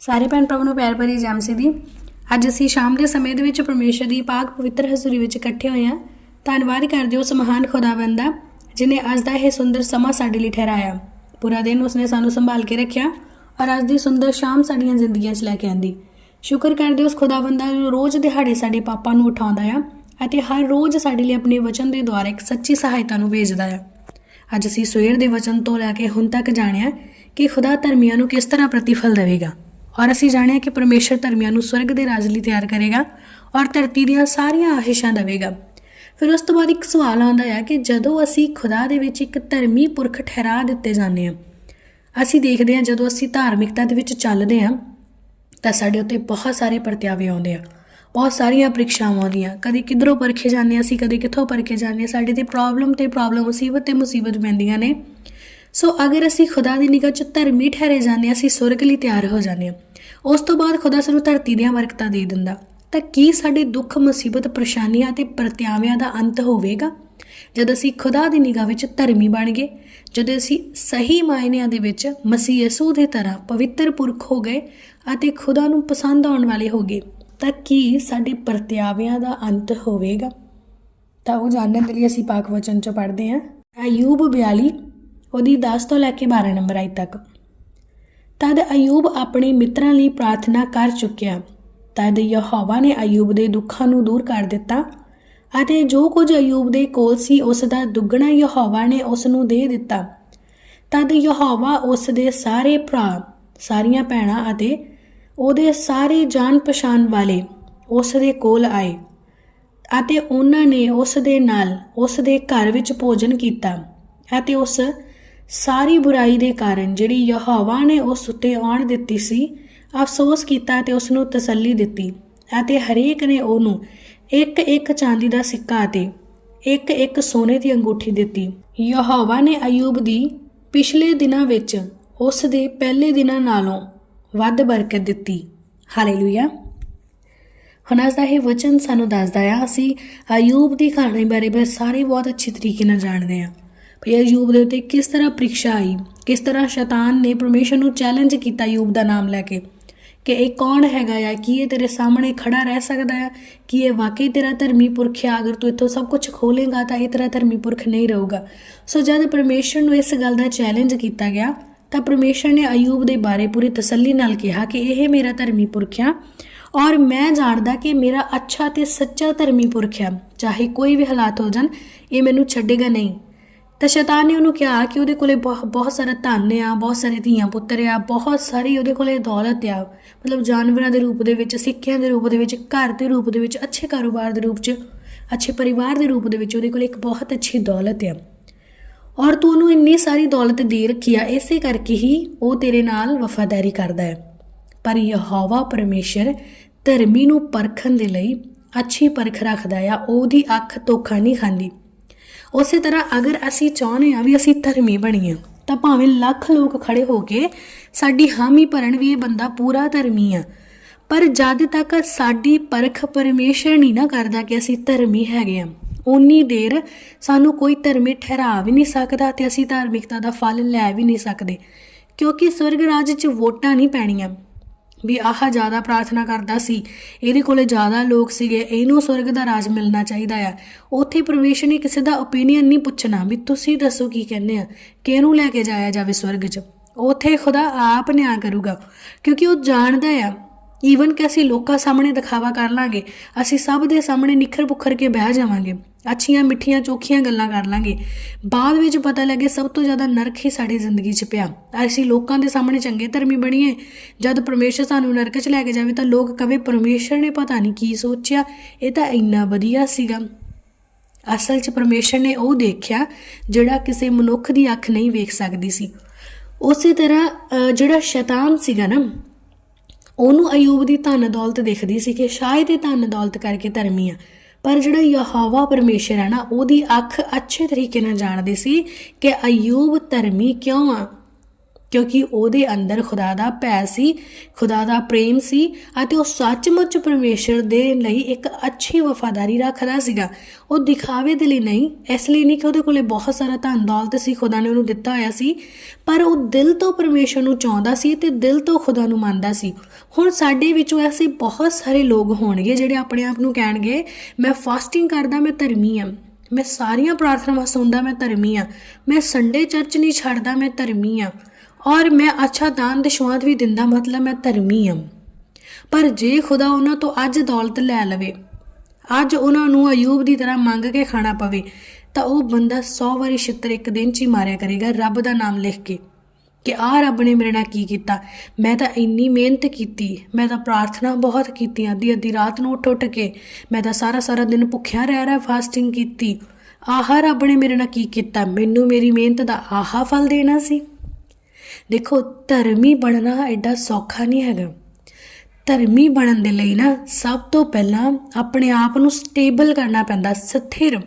ਸਾਰੇ ਭੈਣ ਭਰਾਵਾਂ ਨੂੰ ਪਿਆਰ ਭਰੀ ਜਮਸੀ ਦੀ। ਅੱਜ ਅਸੀਂ ਸ਼ਾਮ ਦੇ ਸਮੇਂ ਦੇ ਵਿੱਚ ਪਰਮੇਸ਼ਰ ਦੀ ਪਾਕ ਪਵਿੱਤਰ ਹਜ਼ੂਰੀ ਵਿੱਚ ਇਕੱਠੇ ਹੋਏ ਹਾਂ। ਧੰਨਵਾਦ ਕਰਦੇ ਉਸ ਮਹਾਨ ਖੁਦਾਵੰਦ ਦਾ, ਜਿਨੇ ਅੱਜ ਦਾ ਇਹ ਸੁੰਦਰ ਸਮਾਂ ਸਾਡੇ ਲਈ ਠਹਿਰਾਇਆ। ਪੂਰਾ ਦਿਨ ਉਸਨੇ ਸਾਨੂੰ ਸੰਭਾਲ ਕੇ ਰੱਖਿਆ ਔਰ ਅੱਜ ਦੀ ਸੁੰਦਰ ਸ਼ਾਮ ਸਾਡੀਆਂ ਜ਼ਿੰਦਗੀਆਂ 'ਚ ਲੈ ਕੇ ਆਂਦੀ। ਸ਼ੁਕਰ ਕਰਦੇ ਉਸ ਖੁਦਾਵੰਦ ਦਾ ਜੋ ਰੋਜ਼ ਦਿਹਾੜੇ ਸਾਡੇ ਪਾਪਾਂ ਨੂੰ ਉਠਾਉਂਦਾ ਆ ਅਤੇ ਹਰ ਰੋਜ਼ ਸਾਡੇ ਲਈ ਆਪਣੇ ਵਚਨ ਦੇ ਦੁਆਰਾ ਇੱਕ ਸੱਚੀ ਸਹਾਇਤਾ ਨੂੰ ਭੇਜਦਾ ਆ। ਅੱਜ ਅਸੀਂ ਸਵੇਰ ਦੇ ਵਚਨ ਤੋਂ ਲੈ ਕੇ ਹੁਣ ਤੱਕ ਜਾਣਿਆ ਕਿ ਖੁਦਾ ਧਰਮੀਆਂ ਨੂੰ ਕਿਸ ਤਰ੍ਹਾਂ ਪ੍ਰਤੀਫਲ ਦੇਵੇਗਾ। ਔਰ ਅਸੀਂ ਜਾਣਿਆ ਕਿ ਪਰਮੇਸ਼ਰ ਧਰਮੀਆਂ ਨੂੰ ਸਵਰਗ ਦੇ ਰਾਜ ਲਈ ਤਿਆਰ ਕਰੇਗਾ ਔਰ ਧਰਤੀ ਦੀਆਂ ਸਾਰੀਆਂ ਆਸ਼ੀਸ਼ਾਂ ਦੇਵੇਗਾ। ਫਿਰ ਉਸ ਤੋਂ ਬਾਅਦ ਇੱਕ ਸਵਾਲ ਆਉਂਦਾ ਹੈ ਕਿ ਜਦੋਂ ਅਸੀਂ ਖੁਦਾ ਦੇ ਵਿੱਚ ਇੱਕ ਧਰਮੀ ਪੁਰਖ ਠਹਿਰਾ ਦਿੱਤੇ ਜਾਂਦੇ ਹਾਂ, ਅਸੀਂ ਦੇਖਦੇ ਹਾਂ ਜਦੋਂ ਅਸੀਂ ਧਾਰਮਿਕਤਾ ਦੇ ਵਿੱਚ ਚੱਲਦੇ ਹਾਂ, ਤਾਂ ਸਾਡੇ ਉੱਤੇ ਬਹੁਤ ਸਾਰੇ ਪਰਤਿਆਵੇ ਆਉਂਦੇ ਆ, ਬਹੁਤ ਸਾਰੀਆਂ ਪ੍ਰੀਖਿਆਵਾਂ ਆਉਂਦੀਆਂ। ਕਦੇ ਕਿਧਰੋਂ ਪਰਖੇ ਜਾਂਦੇ ਹਾਂ ਅਸੀਂ, ਕਦੇ ਕਿੱਥੋਂ ਪਰਖੇ ਜਾਂਦੇ ਹਾਂ, ਸਾਡੇ ਤੇ ਪ੍ਰੋਬਲਮ ਤੇ ਪ੍ਰੋਬਲਮ ਮੁਸੀਬਤ ਤੇ ਮੁਸੀਬਤ ਪੈਂਦੀਆਂ ਨੇ। ਸੋ ਅਗਰ ਅਸੀਂ ਖੁਦਾ ਦੀ ਨਿਗਾਹ 'ਚ ਧਰਮੀ ਠਹਿਰੇ ਜਾਂਦੇ ਹਾਂ, ਅਸੀਂ ਸੁਰਗ ਲਈ ਤਿਆਰ ਹੋ ਜਾਂਦੇ ਹਾਂ। ਉਸ ਤੋਂ ਬਾਅਦ ਖੁਦਾ ਸਾਨੂੰ ਧਰਤੀ ਦੀਆਂ ਬਰਕਤਾਂ ਦੇ ਦਿੰਦਾ। ਤਾਂ ਕੀ ਸਾਡੇ ਦੁੱਖ, ਮੁਸੀਬਤ, ਪਰੇਸ਼ਾਨੀਆਂ ਤੇ ਪ੍ਰਤਿਆਵਿਆਂ ਦਾ ਅੰਤ ਹੋਵੇਗਾ? ਜਦ ਅਸੀਂ ਖੁਦਾ ਦੀ ਨਿਗਾਹ ਵਿੱਚ ਧਰਮੀ ਬਣ ਗਏ, ਜਦੋਂ ਅਸੀਂ ਸਹੀ ਮਾਇਨਿਆਂ ਦੇ ਵਿੱਚ ਮਸੀਹ ਯਸੂ ਦੀ ਤਰ੍ਹਾਂ ਪਵਿੱਤਰ ਪੁਰਖ ਹੋ ਗਏ ਅਤੇ ਖੁਦਾ ਨੂੰ ਪਸੰਦ ਆਉਣ ਵਾਲੇ ਹੋ ਗਏ, ਤਾਂ ਕੀ ਸਾਡੇ ਪ੍ਰਤਿਆਵਿਆਂ ਦਾ ਅੰਤ ਹੋਵੇਗਾ? ਤਾਂ ਉਹ ਜਾਣਨ ਦੇ ਲਈ ਅਸੀਂ ਪਾਕ ਵਚਨ ਚ ਪੜ੍ਹਦੇ ਹਾਂ। ਅਯੂਬ 42 ਉਹਦੀ 10 ਤੋਂ ਲੈ ਕੇ 12 ਨੰਬਰ ਆਈ ਤੱਕ। ਤਦ ਅਯੂਬ ਆਪਣੇ ਮਿੱਤਰਾਂ ਲਈ ਪ੍ਰਾਰਥਨਾ ਕਰ ਚੁੱਕਿਆ। ਤਦ ਯਹੋਵਾ ਨੇ ਅਯੂਬ ਦੇ ਦੁੱਖਾਂ ਨੂੰ ਦੂਰ ਕਰ ਦਿੱਤਾ ਅਤੇ ਜੋ ਕੁਝ ਅਯੂਬ ਦੇ ਕੋਲ ਸੀ, ਉਸ ਦਾ ਦੁੱਗਣਾ ਯਹੋਵਾ ਨੇ ਉਸ ਨੂੰ ਦੇ ਦਿੱਤਾ। ਤਦ ਯਹੋਵਾ ਉਸ ਦੇ ਸਾਰੇ ਭਰਾ, ਸਾਰੀਆਂ ਭੈਣਾਂ ਅਤੇ ਉਹਦੇ ਸਾਰੇ ਜਾਣ ਪਛਾਣ ਵਾਲੇ ਉਸ ਦੇ ਕੋਲ ਆਏ ਅਤੇ ਉਹਨਾਂ ਨੇ ਉਸ ਦੇ ਨਾਲ ਉਸ ਦੇ ਘਰ ਵਿੱਚ ਭੋਜਨ ਕੀਤਾ ਅਤੇ ਉਸ ਸਾਰੀ ਬੁਰਾਈ ਦੇ ਕਾਰਨ ਜਿਹੜੀ ਯਹੋਵਾ ਨੇ ਉਸ ਉੱਤੇ ਆਉਣ ਦਿੱਤੀ ਸੀ, ਅਫਸੋਸ ਕੀਤਾ ਤੇ ਉਸ ਨੂੰ ਤਸੱਲੀ ਦਿੱਤੀ ਅਤੇ ਹਰੇਕ ਨੇ ਉਹਨੂੰ ਇੱਕ ਇੱਕ ਚਾਂਦੀ ਦਾ ਸਿੱਕਾ ਅਤੇ ਇੱਕ ਇੱਕ ਸੋਨੇ ਦੀ ਅੰਗੂਠੀ ਦਿੱਤੀ। ਯਹੋਵਾ ਨੇ ਅਯੂਬ ਦੀ ਪਿਛਲੇ ਦਿਨਾਂ ਵਿੱਚ ਉਸ ਦੇ ਪਹਿਲੇ ਦਿਨਾਂ ਨਾਲੋਂ ਵੱਧ ਬਰਕਤ ਦਿੱਤੀ। ਹਾਲੇਲੂਇਆ। ਹੁਣ ਅੱਜ ਦਾ ਇਹ ਵਚਨ ਸਾਨੂੰ ਦੱਸਦਾ ਆ, ਅਸੀਂ ਅਯੂਬ ਦੀ ਕਹਾਣੀ ਬਾਰੇ ਬਸ ਸਾਰੇ ਬਹੁਤ ਅੱਛੇ ਤਰੀਕੇ ਨਾਲ ਜਾਣਦੇ ਆ ਭਈ ਯੂਬ ਦੇ ਉੱਤੇ ਕਿਸ ਤਰ੍ਹਾਂ ਪ੍ਰੀਖਿਆ ਆਈ? ਕਿਸ ਤਰ੍ਹਾਂ ਸ਼ੈਤਾਨ ਨੇ ਪਰਮੇਸ਼ਰ ਨੂੰ ਚੈਲੰਜ ਕੀਤਾ ਯੂਬ ਦਾ ਨਾਮ ਲੈ ਕੇ? ਕਿ ਇਹ ਕੌਣ ਹੈਗਾ ਆ? ਕੀ ਇਹ ਤੇਰੇ ਸਾਹਮਣੇ ਖੜਾ ਰਹਿ ਸਕਦਾ ਆ? ਕੀ ਇਹ ਵਾਕਈ ਤੇਰਾ ਧਰਮੀ ਪੁਰਖ ਆ? ਅਗਰ ਤੂੰ ਇੱਥੋਂ ਸਭ ਕੁਝ ਖੋਲੇਗਾ ਤਾਂ ਇਹ ਤੇਰਾ ਧਰਮੀ ਪੁਰਖ ਨਹੀਂ ਰਹੂਗਾ। ਸੋ ਜਦ ਪਰਮੇਸ਼ਰ ਨੂੰ ਇਸ ਗੱਲ ਦਾ ਚੈਲੰਜ ਕੀਤਾ ਗਿਆ, ਤਾਂ ਪਰਮੇਸ਼ਰ ਨੇ ਅਯੂਬ ਦੇ ਬਾਰੇ ਪੂਰੀ ਤਸੱਲੀ ਨਾਲ ਕਿਹਾ ਕਿ ਇਹ ਮੇਰਾ ਧਰਮੀ ਪੁਰਖ ਆ ਔਰ ਮੈਂ ਜਾਣਦਾ ਕਿ ਮੇਰਾ ਅੱਛਾ ਤੇ ਸੱਚਾ ਧਰਮੀ ਪੁਰਖ ਆ। ਚਾਹੇ ਕੋਈ ਵੀ ਹਾਲਾਤ ਹੋ ਜਾਣ, ਇਹ ਮੈਨੂੰ ਛੱਡੇਗਾ ਨਹੀਂ। ਤਾਂ ਸ਼ੈਤਾਨ ਨੇ ਉਹਨੂੰ ਕਿਹਾ ਕਿ ਉਹਦੇ ਕੋਲੇ ਬਹੁ- ਬਹੁਤ ਸਾਰਾ ਧਨ ਆ, ਬਹੁਤ ਸਾਰੇ ਧੀਆਂ ਪੁੱਤਰ ਆ, ਬਹੁਤ ਸਾਰੀ ਉਹਦੇ ਕੋਲੇ ਦੌਲਤ ਆ। ਮਤਲਬ ਜਾਨਵਰਾਂ ਦੇ ਰੂਪ ਦੇ ਵਿੱਚ, ਸਿੱਖਿਆਂ ਦੇ ਰੂਪ ਦੇ ਵਿੱਚ, ਘਰ ਦੇ ਰੂਪ ਦੇ ਵਿੱਚ, ਅੱਛੇ ਕਾਰੋਬਾਰ ਦੇ ਰੂਪ 'ਚ, ਅੱਛੇ ਪਰਿਵਾਰ ਦੇ ਰੂਪ ਦੇ ਵਿੱਚ ਉਹਦੇ ਕੋਲੇ ਇੱਕ ਬਹੁਤ ਅੱਛੀ ਦੌਲਤ ਆ। ਔਰ ਤੂੰ ਉਹਨੂੰ ਇੰਨੀ ਸਾਰੀ ਦੌਲਤ ਦੇ ਰੱਖੀ ਆ, ਇਸੇ ਕਰਕੇ ਹੀ ਉਹ ਤੇਰੇ ਨਾਲ ਵਫਾਦਾਰੀ ਕਰਦਾ ਹੈ। ਪਰ ਯਹੋਵਾ ਪਰਮੇਸ਼ਰ ਧਰਮੀ ਨੂੰ ਪਰਖਣ ਦੇ ਲਈ ਅੱਛੀ ਪਰਖ ਰੱਖਦਾ ਆ, ਉਹਦੀ ਅੱਖ ਧੋਖਾ ਨਹੀਂ ਖਾਂਦੀ। ਉਸੇ ਤਰ੍ਹਾਂ ਅਗਰ ਅਸੀਂ ਚਾਹੁੰਦੇ ਆ ਵੀ ਅਸੀਂ ਧਰਮੀ ਬਣੀਏ, ਤਾਂ ਭਾਵੇਂ ਲੱਖ ਲੋਕ ਖੜੇ ਹੋ ਕੇ ਸਾਡੀ ਹਾਮੀ ਭਰਨ ਵੀ ਇਹ ਬੰਦਾ ਪੂਰਾ ਧਰਮੀ ਆ। ਪਰ ਜਦ ਤੱਕ ਸਾਡੀ ਪਰਖ ਪਰਮੇਸ਼ਰ ਨਹੀਂ ਨਾ ਕਰਦਾ ਕਿ ਅਸੀਂ ਧਰਮੀ ਹੈਗੇ ਆ ਉਨੀ ਦੇਰ ਸਾਨੂੰ ਕੋਈ ਧਰਮੀ ਠਹਿਰਾ ਵੀ ਨਹੀਂ ਸਕਦਾ ਤੇ ਅਸੀਂ ਧਾਰਮਿਕਤਾ ਦਾ ਫਲ ਲੈ ਵੀ ਨਹੀਂ ਸਕਦੇ, ਕਿਉਂਕਿ ਸਵਰਗ ਰਾਜ 'ਚ ਵੋਟਾਂ ਨਹੀਂ ਪੈਣੀਆਂ। ਵੀ ਆਹ ਜ਼ਿਆਦਾ ਪ੍ਰਾਰਥਨਾ ਕਰਦਾ ਸੀ। ਇਹਦੇ ਕੋਲੇ ਜ਼ਿਆਦਾ ਲੋਕ ਸੀਗੇ। ਇਹਨੂੰ ਸਵਰਗ ਦਾ ਰਾਜ ਮਿਲਣਾ ਚਾਹੀਦਾ ਆ। ਉੱਥੇ ਪਰਮੇਸ਼ਰ ਨੇ ਕਿਸੇ ਦਾ ਓਪੀਨੀਅਨ ਨਹੀਂ ਪੁੱਛਣਾ ਵੀ ਤੁਸੀਂ ਦੱਸੋ ਕੀ ਕਹਿੰਦੇ ਆ। ਕਿਹਨੂੰ ਲੈ ਕੇ ਜਾਇਆ ਜਾਵੇ ਸਵਰਗ 'ਚ? ਉੱਥੇ ਖੁਦਾ ਆਪ ਨਿਆਂ ਕਰੂਗਾ। ਕਿਉਂਕਿ ਉਹ ਜਾਣਦਾ ਆ ਈਵਨ ਕਿ ਅਸੀਂ ਲੋਕਾਂ ਸਾਹਮਣੇ ਦਿਖਾਵਾ ਕਰ ਲਾਂਗੇ, ਅਸੀਂ ਸਭ ਦੇ ਸਾਹਮਣੇ ਨਿਖਰ ਪੁਖਰ ਕੇ ਬਹਿ ਜਾਵਾਂਗੇ, ਅੱਛੀਆਂ ਮਿੱਠੀਆਂ ਚੋਖੀਆਂ ਗੱਲਾਂ ਕਰ ਲਾਂਗੇ। ਬਾਅਦ ਵਿੱਚ ਪਤਾ ਲੱਗੇ ਸਭ ਤੋਂ ਜ਼ਿਆਦਾ ਨਰਕ ਹੀ ਸਾਡੀ ਜ਼ਿੰਦਗੀ 'ਚ ਪਿਆ। ਅਸੀਂ ਲੋਕਾਂ ਦੇ ਸਾਹਮਣੇ ਚੰਗੇ ਧਰਮੀ ਬਣੀਏ। ਜਦ ਪਰਮੇਸ਼ਰ ਸਾਨੂੰ ਨਰਕ 'ਚ ਲੈ ਕੇ ਜਾਵੇ ਤਾਂ ਲੋਕ ਕਵੇ, ਪਰਮੇਸ਼ਰ ਨੇ ਪਤਾ ਨਹੀਂ ਕੀ ਸੋਚਿਆ, ਇਹ ਤਾਂ ਇੰਨਾ ਵਧੀਆ ਸੀਗਾ। ਅਸਲ 'ਚ ਪਰਮੇਸ਼ਰ ਨੇ ਉਹ ਦੇਖਿਆ ਜਿਹੜਾ ਕਿਸੇ ਮਨੁੱਖ ਦੀ ਅੱਖ ਨਹੀਂ ਵੇਖ ਸਕਦੀ ਸੀ। ਉਸੇ ਤਰ੍ਹਾਂ ਜਿਹੜਾ ਸ਼ੈਤਾਨ ਸੀਗਾ ਨਾ ਉਹਨੂੰ ਅਯੂਬ ਦੀ ਧਨ ਦੌਲਤ ਦਿਖਦੀ ਸੀ ਕਿ ਸ਼ਾਇਦ ਇਹ ਧਨ ਦੌਲਤ ਕਰਕੇ ਧਰਮੀ ਆ। ਪਰ ਜਿਹੜਾ ਯਹੋਵਾ ਪਰਮੇਸ਼ਰ ਹੈ ਨਾ, ਉਹਦੀ ਅੱਖ ਅੱਛੇ ਤਰੀਕੇ ਨਾਲ ਜਾਣਦੀ ਸੀ ਕਿ ਅਯੂਬ ਧਰਮੀ ਕਿਉਂ ਆ। ਕਿਉਂਕਿ ਉਹਦੇ ਅੰਦਰ ਖੁਦਾ ਦਾ ਭੈ ਸੀ, ਖੁਦਾ ਦਾ ਪ੍ਰੇਮ ਸੀ ਅਤੇ ਉਹ ਸੱਚਮੁੱਚ ਪਰਮੇਸ਼ਰ ਦੇ ਲਈ ਇੱਕ ਅੱਛੀ ਵਫਾਦਾਰੀ ਰੱਖਦਾ ਸੀਗਾ। ਉਹ ਦਿਖਾਵੇ ਦੇ ਲਈ ਨਹੀਂ, ਇਸ ਲਈ ਨਹੀਂ ਕਿ ਉਹਦੇ ਕੋਲੇ ਬਹੁਤ ਸਾਰਾ ਧਨ ਦੌਲਤ ਸੀ, ਖੁਦਾ ਨੇ ਉਹਨੂੰ ਦਿੱਤਾ ਹੋਇਆ ਸੀ, ਪਰ ਉਹ ਦਿਲ ਤੋਂ ਪਰਮੇਸ਼ਰ ਨੂੰ ਚਾਹੁੰਦਾ ਸੀ ਤੇ ਦਿਲ ਤੋਂ ਖੁਦਾ ਨੂੰ ਮੰਨਦਾ ਸੀ। ਹੁਣ ਸਾਡੇ ਵਿੱਚੋਂ ਐਸੇ ਬਹੁਤ ਸਾਰੇ ਲੋਕ ਹੋਣਗੇ ਜਿਹੜੇ ਆਪਣੇ ਆਪ ਨੂੰ ਕਹਿਣਗੇ, ਮੈਂ ਫਾਸਟਿੰਗ ਕਰਦਾ, ਮੈਂ ਧਰਮੀ ਹਾਂ ਮੈਂ ਸਾਰੀਆਂ ਪ੍ਰਾਰਥਨਾਵਾਂ ਸੁਣਦਾ, ਮੈਂ ਧਰਮੀ ਹਾਂ ਮੈਂ ਸੰਡੇ ਚਰਚ ਨਹੀਂ ਛੱਡਦਾ, ਮੈਂ ਧਰਮੀ ਹਾਂ ਔਰ ਮੈਂ ਅੱਛਾ ਦਾਨ ਦਸ਼ਵਾਂਤ ਵੀ ਦਿੰਦਾ, ਮਤਲਬ ਮੈਂ ਧਰਮੀ ਹਾਂ ਪਰ ਜੇ ਖੁਦਾ ਉਹਨਾਂ ਤੋਂ ਅੱਜ ਦੌਲਤ ਲੈ ਲਵੇ, ਅੱਜ ਉਹਨਾਂ ਨੂੰ ਅਯੂਬ ਦੀ ਤਰ੍ਹਾਂ ਮੰਗ ਕੇ ਖਾਣਾ ਪਵੇ, ਤਾਂ ਉਹ ਬੰਦਾ 100 ਵਾਰੀ ਛਿੱਤਰ ਇੱਕ ਦਿਨ 'ਚ ਹੀ ਮਾਰਿਆ ਕਰੇਗਾ, ਰੱਬ ਦਾ ਨਾਮ ਲਿਖ ਕੇ। ਕਿ ਆਹ ਰੱਬ ਨੇ ਮੇਰੇ ਨਾਲ ਕੀ ਕੀਤਾ? ਮੈਂ ਤਾਂ ਇੰਨੀ ਮਿਹਨਤ ਕੀਤੀ, ਮੈਂ ਤਾਂ ਪ੍ਰਾਰਥਨਾ ਬਹੁਤ ਕੀਤੀਆਂ ਅੱਧੀ ਅੱਧੀ ਰਾਤ ਨੂੰ ਉੱਠ ਉੱਠ ਕੇ ਮੈਂ ਤਾਂ ਸਾਰਾ ਸਾਰਾ ਦਿਨ ਭੁੱਖਿਆ ਰਹਿ ਰਿਹਾ ਫਾਸਟਿੰਗ ਕੀਤੀ। ਆਹ ਰੱਬ ਨੇ ਮੇਰੇ ਨਾਲ ਕੀ ਕੀਤਾ? ਮੈਨੂੰ ਮੇਰੀ ਮਿਹਨਤ ਦਾ ਆਹਾ ਫਲ ਦੇਣਾ ਸੀ। ਦੇਖੋ, ਧਰਮੀ ਬਣਨਾ ਐਡਾ ਸੌਖਾ ਨਹੀਂ ਹੈਗਾ। ਧਰਮੀ ਬਣਨ ਦੇ ਲਈ ਨਾ ਸਭ ਤੋਂ ਪਹਿਲਾਂ ਆਪਣੇ ਆਪ ਨੂੰ ਸਟੇਬਲ ਕਰਨਾ ਪੈਂਦਾ, ਸਥਿਰ।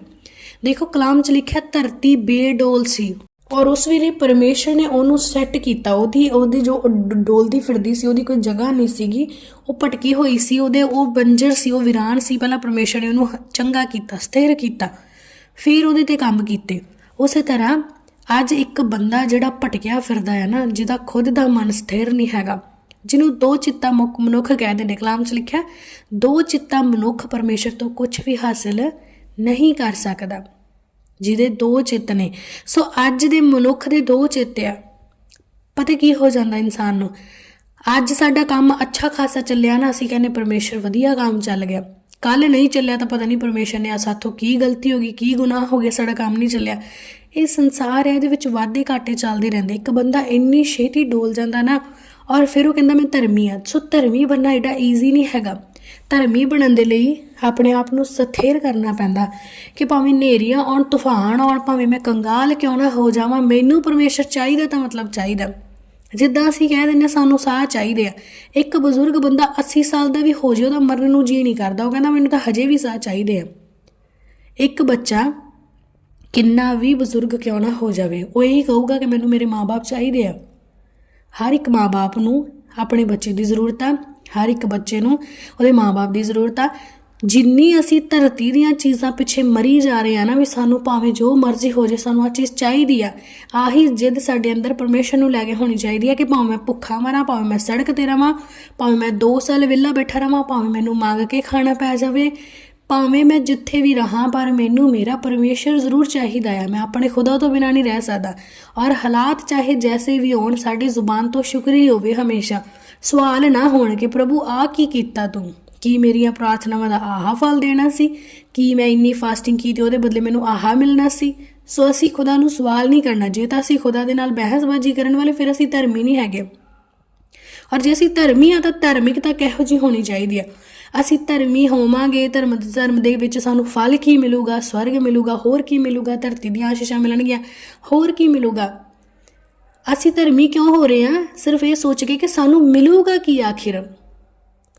ਦੇਖੋ, ਕਲਾਮ ਚ ਲਿਖਿਆ ਧਰਤੀ ਬੇਡੋਲ ਸੀ ਔਰ ਉਸ ਵੇਲੇ ਪਰਮੇਸ਼ਰ ਨੇ ਉਹਨੂੰ ਸੈੱਟ ਕੀਤਾ। ਉਹਦੀ ਉਹਦੀ ਜੋ ਡੋਲਦੀ ਫਿਰਦੀ ਸੀ, ਉਹਦੀ ਕੋਈ ਜਗ੍ਹਾ ਨਹੀਂ ਸੀਗੀ। ਉਹ ਭਟਕੀ ਹੋਈ ਸੀ, ਉਹਦੇ ਉਹ ਬੰਜਰ ਸੀ, ਉਹ ਵਿਰਾਨ ਸੀ। ਪਹਿਲਾਂ ਪਰਮੇਸ਼ਰ ਨੇ ਉਹਨੂੰ ਚੰਗਾ ਕੀਤਾ, ਸਥਿਰ ਕੀਤਾ। ਫਿਰ ਉਹਦੇ ਤੇ ਕੰਮ ਕੀਤੇ। ਉਸੇ ਤਰ੍ਹਾਂ ਅੱਜ ਇੱਕ ਬੰਦਾ ਜਿਹੜਾ ਭਟਕਿਆ ਫਿਰਦਾ ਹੈ ਨਾ, ਜਿਹਦਾ ਖੁਦ ਦਾ ਮਨ ਸਥਿਰ ਨਹੀਂ ਹੈਗਾ, ਜਿਹਨੂੰ ਦੋ ਚਿੱਤਾ ਮੁੱਖ ਮਨੁੱਖ ਕਹਿੰਦੇ ਨੇ ਕਲਾਮ 'ਚ ਲਿਖਿਆ, ਦੋ ਚਿੱਤਾ ਮਨੁੱਖ ਪਰਮੇਸ਼ਰ ਤੋਂ ਕੁਝ ਵੀ ਹਾਸਲ ਨਹੀਂ ਕਰ ਸਕਦਾ, ਜਿਹਦੇ ਦੋ ਚਿੱਤ ਨੇ। ਸੋ ਅੱਜ ਦੇ ਮਨੁੱਖ ਦੇ ਦੋ ਚਿੱਤ ਆ। ਪਤਾ ਕੀ ਹੋ ਜਾਂਦਾ ਇਨਸਾਨ ਨੂੰ? ਅੱਜ ਸਾਡਾ ਕੰਮ ਅੱਛਾ ਖਾਸਾ ਚੱਲਿਆ ਨਾ, ਅਸੀਂ ਕਹਿੰਦੇ ਪਰਮੇਸ਼ਰ ਵਧੀਆ ਕੰਮ ਚੱਲ ਗਿਆ। ਕੱਲ ਨਹੀਂ ਚੱਲਿਆ ਤਾਂ ਪਤਾ ਨਹੀਂ ਪਰਮੇਸ਼ਰ ਨੇ ਆ ਸਾਥੋਂ ਕੀ ਗਲਤੀ ਹੋ ਗਈ, ਕੀ ਗੁਨਾਹ ਹੋ ਗਿਆ, ਸਾਡਾ ਕੰਮ ਨਹੀਂ ਚੱਲਿਆ। ਇਹ ਸੰਸਾਰ ਹੈ ਇਹਦੇ ਵਿੱਚ ਵਾਧੇ ਘਾਟੇ ਚੱਲਦੇ ਰਹਿੰਦੇ। ਇੱਕ ਬੰਦਾ ਇੰਨੀ ਛੇਤੀ ਡੋਲ ਜਾਂਦਾ ਨਾ ਔਰ ਫਿਰ ਉਹ ਕਹਿੰਦਾ ਮੈਂ ਧਰਮੀ ਆ ਸੋ ਧਰਮੀ ਬਣਨਾ ਐਡਾ ਈਜ਼ੀ ਨਹੀਂ ਹੈਗਾ। ਧਰਮੀ ਬਣਨ ਦੇ ਲਈ ਆਪਣੇ ਆਪ ਨੂੰ ਸਥਿਰ ਕਰਨਾ ਪੈਂਦਾ ਕਿ ਭਾਵੇਂ ਨੇਰੀਆਂ ਆਉਣ ਤੂਫਾਨ ਆਉਣ ਭਾਵੇਂ ਮੈਂ ਕੰਗਾਲ ਕਿਉਂ ਨਾ ਹੋ ਜਾਵਾਂ ਮੈਨੂੰ ਪਰਮੇਸ਼ਰ ਚਾਹੀਦਾ ਤਾਂ ਮਤਲਬ ਚਾਹੀਦਾ। ਜਿੱਦਾਂ ਅਸੀਂ ਕਹਿ ਦਿੰਦੇ ਹਾਂ, ਸਾਨੂੰ ਸਾਹ ਚਾਹੀਦੇ ਆ। ਇੱਕ ਬਜ਼ੁਰਗ ਬੰਦਾ 80 ਸਾਲ ਦਾ ਵੀ ਹੋ ਜੇ ਉਹਦਾ ਮਰਨ ਨੂੰ ਜੀ ਨਹੀਂ ਕਰਦਾ। ਉਹ ਕਹਿੰਦਾ ਮੈਨੂੰ ਤਾਂ ਹਜੇ ਵੀ ਸਾਹ ਚਾਹੀਦੇ ਆ। ਇੱਕ ਬੱਚਾ ਕਿੰਨਾ ਵੀ ਬਜ਼ੁਰਗ ਕਿਉਂ ਨਾ ਹੋ ਜਾਵੇ, ਉਹ ਇਹੀ ਕਹੂਗਾ ਕਿ ਮੈਨੂੰ ਮੇਰੇ ਮਾਪੇ ਚਾਹੀਦੇ ਆ। ਹਰ ਇੱਕ ਮਾਪੇ ਨੂੰ, ਆਪਣੇ ਬੱਚੇ ਦੀ ਜ਼ਰੂਰਤ ਆ, ਹਰ ਇੱਕ ਬੱਚੇ ਨੂੰ ਉਹਦੇ ਮਾਪੇ ਦੀ ਜ਼ਰੂਰਤ ਆ। ਜਿੰਨੀ ਅਸੀਂ ਧਰਤੀ ਦੀਆਂ ਚੀਜ਼ਾਂ ਪਿੱਛੇ ਮਰੀ ਜਾ ਰਹੇ ਆ ਨਾ, ਵੀ ਸਾਨੂੰ ਭਾਵੇਂ ਜੋ ਮਰਜ਼ੀ ਹੋ ਜੇ, ਸਾਨੂੰ ਆ ਚੀਜ਼ ਚਾਹੀਦੀ ਆ। ਆਹੀ ਜਿੱਦ ਸਾਡੇ ਅੰਦਰ ਪਰਮੇਸ਼ਰ ਨੂੰ ਲੈ ਕੇ ਹੋਣੀ ਚਾਹੀਦੀ ਆ ਕਿ ਭਾਵੇਂ ਮੈਂ ਭੁੱਖਾ ਮਰਾਂ, ਭਾਵੇਂ ਮੈਂ ਸੜਕ ਤੇ ਰਵਾਂ, ਭਾਵੇਂ ਮੈਂ 2 ਸਾਲ ਵਿਹਲਾ ਬੈਠਾ ਰਵਾਂ, ਭਾਵੇਂ ਮੈਨੂੰ ਮੰਗ ਕੇ ਖਾਣਾ ਪੈ ਜਾਵੇ ਭਾਵੇਂ ਮੈਂ ਜਿੱਥੇ ਵੀ ਰਹਾ, ਪਰ ਮੈਨੂੰ ਮੇਰਾ ਪਰਮੇਸ਼ਰ ਜ਼ਰੂਰ ਚਾਹੀਦਾ ਆ। ਮੈਂ ਆਪਣੇ ਖੁਦਾ ਤੋਂ ਬਿਨਾਂ ਨਹੀਂ ਰਹਿ ਸਕਦਾ। ਔਰ ਹਾਲਾਤ ਚਾਹੇ ਜੈਸੇ ਵੀ ਹੋਣ, ਸਾਡੀ ਜ਼ੁਬਾਨ ਤੋਂ ਸ਼ੁਕਰੀ ਹੋਵੇ ਹਮੇਸ਼ਾ। ਸਵਾਲ ਨਾ ਹੋਣ ਕਿ ਪ੍ਰਭੂ ਆ ਕੀ ਕੀਤਾ ਤੂੰ? ਕੀ ਮੇਰੀਆਂ ਪ੍ਰਾਰਥਨਾਵਾਂ ਦਾ ਆਹਾ ਫਲ ਦੇਣਾ ਸੀ? ਕੀ ਮੈਂ ਇੰਨੀ ਫਾਸਟਿੰਗ ਕੀਤੀ, ਉਹਦੇ ਬਦਲੇ ਮੈਨੂੰ ਆਹਾ ਮਿਲਣਾ ਸੀ? ਸੋ ਅਸੀਂ ਖੁਦਾ ਨੂੰ ਸਵਾਲ ਨਹੀਂ ਕਰਨਾ। ਜੇ ਤਾਂ ਅਸੀਂ ਖੁਦਾ ਦੇ ਨਾਲ ਬਹਿਸਬਾਜ਼ੀ ਕਰਨ ਵਾਲੇ, ਫਿਰ ਅਸੀਂ ਧਰਮੀ ਨਹੀਂ ਹੈਗੇ। ਔਰ ਜੇ ਅਸੀਂ ਧਰਮੀ ਆ, ਤਾਂ ਧਾਰਮਿਕਤਾ ਕਿਹੋ ਜਿਹੀ ਹੋਣੀ ਚਾਹੀਦੀ ਆ? ਅਸੀਂ ਧਰਮੀ ਹੋਵਾਂਗੇ, ਧਰਮ ਧਰਮ ਦੇ ਵਿੱਚ ਸਾਨੂੰ ਫਲ ਕੀ ਮਿਲੂਗਾ, ਸਵਰਗ ਮਿਲੂਗਾ, ਹੋਰ ਕੀ ਮਿਲੂਗਾ, ਧਰਤੀ ਦੀਆਂ ਆਸ਼ੀਸ਼ਾਂ ਮਿਲਣਗੀਆਂ, ਹੋਰ ਕੀ ਮਿਲੂਗਾ? ਅਸੀਂ ਧਰਮੀ ਕਿਉਂ ਹੋ ਰਹੇ ਹਾਂ? ਸਿਰਫ ਇਹ ਸੋਚ ਕੇ ਕਿ ਸਾਨੂੰ ਮਿਲੂਗਾ ਕੀ ਆਖਿਰ?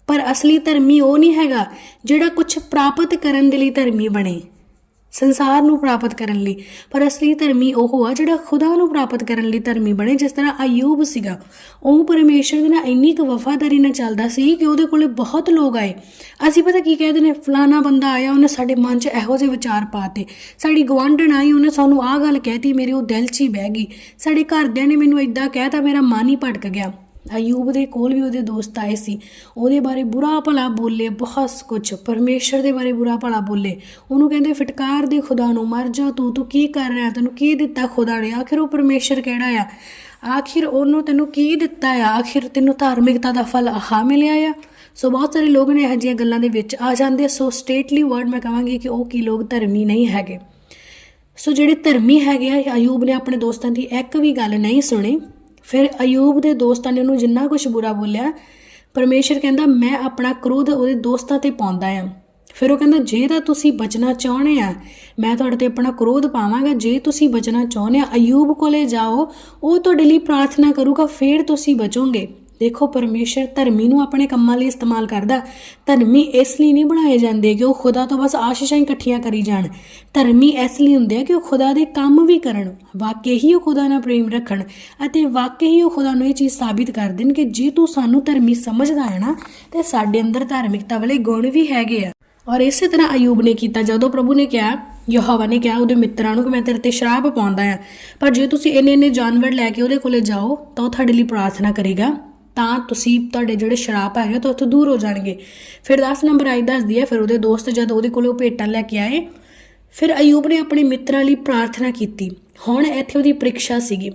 ਪਰ ਅਸਲੀ ਧਰਮੀ ਉਹ ਨਹੀਂ ਹੈਗਾ ਜਿਹੜਾ ਕੁਝ ਪ੍ਰਾਪਤ ਕਰਨ ਦੇ ਲਈ ਧਰਮੀ ਬਣੇ। ਸੰਸਾਰ ਨੂੰ ਪ੍ਰਾਪਤ ਕਰਨ ਲਈ। ਪਰ ਅਸਲੀ ਧਰਮੀ ਉਹ ਆ ਜਿਹੜਾ ਖੁਦਾ ਨੂੰ ਪ੍ਰਾਪਤ ਕਰਨ ਲਈ ਧਰਮੀ ਬਣੇ, ਜਿਸ ਤਰ੍ਹਾਂ ਅਯੂਬ ਸੀਗਾ। ਉਹ ਪਰਮੇਸ਼ਰ ਦੇ ਨਾਲ ਇੰਨੀ ਕੁ ਵਫਾਦਾਰੀ ਨਾਲ ਚੱਲਦਾ ਸੀ ਕਿ ਉਹਦੇ ਕੋਲੇ ਬਹੁਤ ਲੋਕ ਆਏ। ਅਸੀਂ ਪਤਾ ਕੀ ਕਹਿੰਦੇ ਨੇ ਫਲਾਣਾ ਬੰਦਾ ਆਇਆ, ਉਹਨੇ ਸਾਡੇ ਮਨ 'ਚ ਇਹੋ ਜਿਹੇ ਵਿਚਾਰ ਪਾਤੇ ਸਾਡੀ ਗਵਾਂਢਣ ਆਈ, ਉਹਨੇ ਸਾਨੂੰ ਆਹ ਗੱਲ ਕਹਿਤੀ ਮੇਰੇ ਉਹ ਦਿਲ 'ਚ ਹੀ ਬਹਿ ਗਈ। ਸਾਡੇ ਘਰਦਿਆਂ ਨੇ ਮੈਨੂੰ ਇਦਾਂ ਕਹਿਤਾ ਮੇਰਾ ਮਨ ਹੀ ਭਟਕ ਗਿਆ। ਅਯੂਬ ਦੇ ਕੋਲ ਵੀ ਉਹਦੇ ਦੋਸਤ ਆਏ ਸੀ। ਉਹਦੇ ਬਾਰੇ ਬੁਰਾ ਭਲਾ ਬੋਲੇ ਬਹੁਤ ਕੁਝ ਪਰਮੇਸ਼ਰ ਦੇ ਬਾਰੇ ਬੁਰਾ ਭਲਾ ਬੋਲੇ। ਉਹਨੂੰ ਕਹਿੰਦੇ, ਫਟਕਾਰ ਦੇ ਖੁਦਾ ਨੂੰ ਮਰ ਜਾ ਤੂੰ ਤੂੰ ਕੀ ਕਰ ਰਿਹਾ? ਤੈਨੂੰ ਕੀ ਦਿੱਤਾ ਖੁਦਾ ਨੇ? ਆਖਿਰ ਉਹ ਪਰਮੇਸ਼ਰ ਕਿਹੜਾ ਆ? ਆਖਿਰ ਉਹਨੂੰ ਤੈਨੂੰ ਕੀ ਦਿੱਤਾ ਆ? ਆਖਿਰ ਤੈਨੂੰ ਧਾਰਮਿਕਤਾ ਦਾ ਫਲ ਆਹਾ ਮਿਲਿਆ ਆ? ਸੋ ਬਹੁਤ ਸਾਰੇ ਲੋਕ ਨੇ ਇਹੋ ਜਿਹੀਆਂ ਗੱਲਾਂ ਦੇ ਵਿੱਚ ਆ ਜਾਂਦੇ ਸੋ ਸਟੇਟਲੀ ਵਰਡ ਮੈਂ ਕਹਾਂਗੀ ਕਿ ਉਹ ਕੀ ਲੋਕ ਧਰਮੀ ਨਹੀਂ ਹੈਗੇ। ਸੋ ਜਿਹੜੇ ਧਰਮੀ ਹੈਗੇ ਆ, ਅਯੂਬ ਨੇ ਆਪਣੇ ਦੋਸਤਾਂ ਦੀ ਇੱਕ ਵੀ ਗੱਲ ਨਹੀਂ ਸੁਣੀ। ਫਿਰ ਅਯੂਬ ਦੇ ਦੋਸਤਾਂ ਨੇ ਉਹਨੂੰ ਜਿੰਨਾ ਕੁਝ ਬੁਰਾ ਬੋਲਿਆ, ਪਰਮੇਸ਼ਰ ਕਹਿੰਦਾ, ਮੈਂ ਆਪਣਾ ਕ੍ਰੋਧ ਉਹਦੇ ਦੋਸਤਾਂ ਤੇ ਪਾਉਂਦਾ ਆ। ਫਿਰ ਉਹ ਕਹਿੰਦਾ, ਜੇ ਤਾਂ ਤੁਸੀਂ ਬਚਣਾ ਚਾਹੁੰਦੇ ਆ, ਮੈਂ ਤੁਹਾਡੇ ਤੇ ਆਪਣਾ ਕ੍ਰੋਧ ਪਾਵਾਂਗਾ। ਜੇ ਤੁਸੀਂ ਬਚਣਾ ਚਾਹੁੰਦੇ ਆ, ਅਯੂਬ ਕੋਲੇ ਜਾਓ, ਉਹ ਤੁਹਾਡੇ ਲਈ ਪ੍ਰਾਰਥਨਾ ਕਰੂਗਾ, ਫਿਰ ਤੁਸੀਂ ਬਚੋਗੇ। ਦੇਖੋ, ਪਰਮੇਸ਼ਰ ਧਰਮੀ ਨੂੰ ਆਪਣੇ ਕੰਮਾਂ ਲਈ ਇਸਤੇਮਾਲ ਕਰਦਾ। ਧਰਮੀ ਇਸ ਲਈ ਨਹੀਂ ਬਣਾਏ ਜਾਂਦੇ ਕਿ ਉਹ ਖੁਦਾ ਤੋਂ ਬਸ ਆਸ਼ੀਸ਼ਾਂ ਇਕੱਠੀਆਂ ਕਰੀ ਜਾਣ। ਧਰਮੀ ਇਸ ਲਈ ਹੁੰਦੇ ਆ ਕਿ ਉਹ ਖੁਦਾ ਦੇ ਕੰਮ ਵੀ ਕਰਨ, ਵਾਕਈ ਹੀ ਉਹ ਖੁਦਾ ਨਾਲ ਪ੍ਰੇਮ ਰੱਖਣ ਅਤੇ ਵਾਕਈ ਹੀ ਉਹ ਖੁਦਾ ਨੂੰ ਇਹ ਚੀਜ਼ ਸਾਬਿਤ ਕਰ ਦੇਣ ਕਿ ਜੇ ਤੂੰ ਸਾਨੂੰ ਧਰਮੀ ਸਮਝਦਾ ਹੈ ਨਾ, ਤੇ ਸਾਡੇ ਅੰਦਰ ਧਾਰਮਿਕਤਾ ਵਾਲੇ ਗੁਣ ਵੀ ਹੈਗੇ ਆ। ਔਰ ਇਸੇ ਤਰ੍ਹਾਂ ਅਯੂਬ ਨੇ ਕੀਤਾ, ਜਦੋਂ ਪ੍ਰਭੂ ਨੇ ਕਿਹਾ, ਯਹੋਵਾ ਨੇ ਕਿਹਾ, ਉਹਦੇ ਮਿੱਤਰਾਂ ਨੂੰ ਕਿ ਮੈਂ ਤੇਰੇ ਤੇ ਸ਼ਰਾਬ ਪਾਉਂਦਾ ਆ ਪਰ ਜੇ ਤੁਸੀਂ ਇੰਨੇ ਇੰਨੇ ਜਾਨਵਰ ਲੈ ਕੇ ਉਹਦੇ ਕੋਲੇ ਜਾਓ, ਤਾਂ ਉਹ ਤੁਹਾਡੇ ਲਈ ਪ੍ਰਾਰਥਨਾ ਕਰੇਗਾ। ਤਾਂ ਤੁਸੀਂ ਤੁਹਾਡੇ ਜਿਹੜੇ ਸ਼ਰਾਪ ਹੈਗੇ ਤਾਂ ਉੱਥੋਂ ਦੂਰ ਹੋ ਜਾਣਗੇ। ਫਿਰ 10 ਨੰਬਰ ਆਈ ਦੱਸਦੀ ਹੈ, ਫਿਰ ਉਹਦੇ ਦੋਸਤ ਜਦ ਉਹਦੇ ਕੋਲੇ ਉਹ ਭੇਟਾਂ ਲੈ ਕੇ ਆਏ, ਫਿਰ ਅਯੂਬ ਨੇ ਆਪਣੇ ਮਿੱਤਰਾਂ ਲਈ ਪ੍ਰਾਰਥਨਾ ਕੀਤੀ। ਹੁਣ ਇੱਥੇ ਉਹਦੀ ਪ੍ਰੀਖਿਆ ਸੀਗੀ।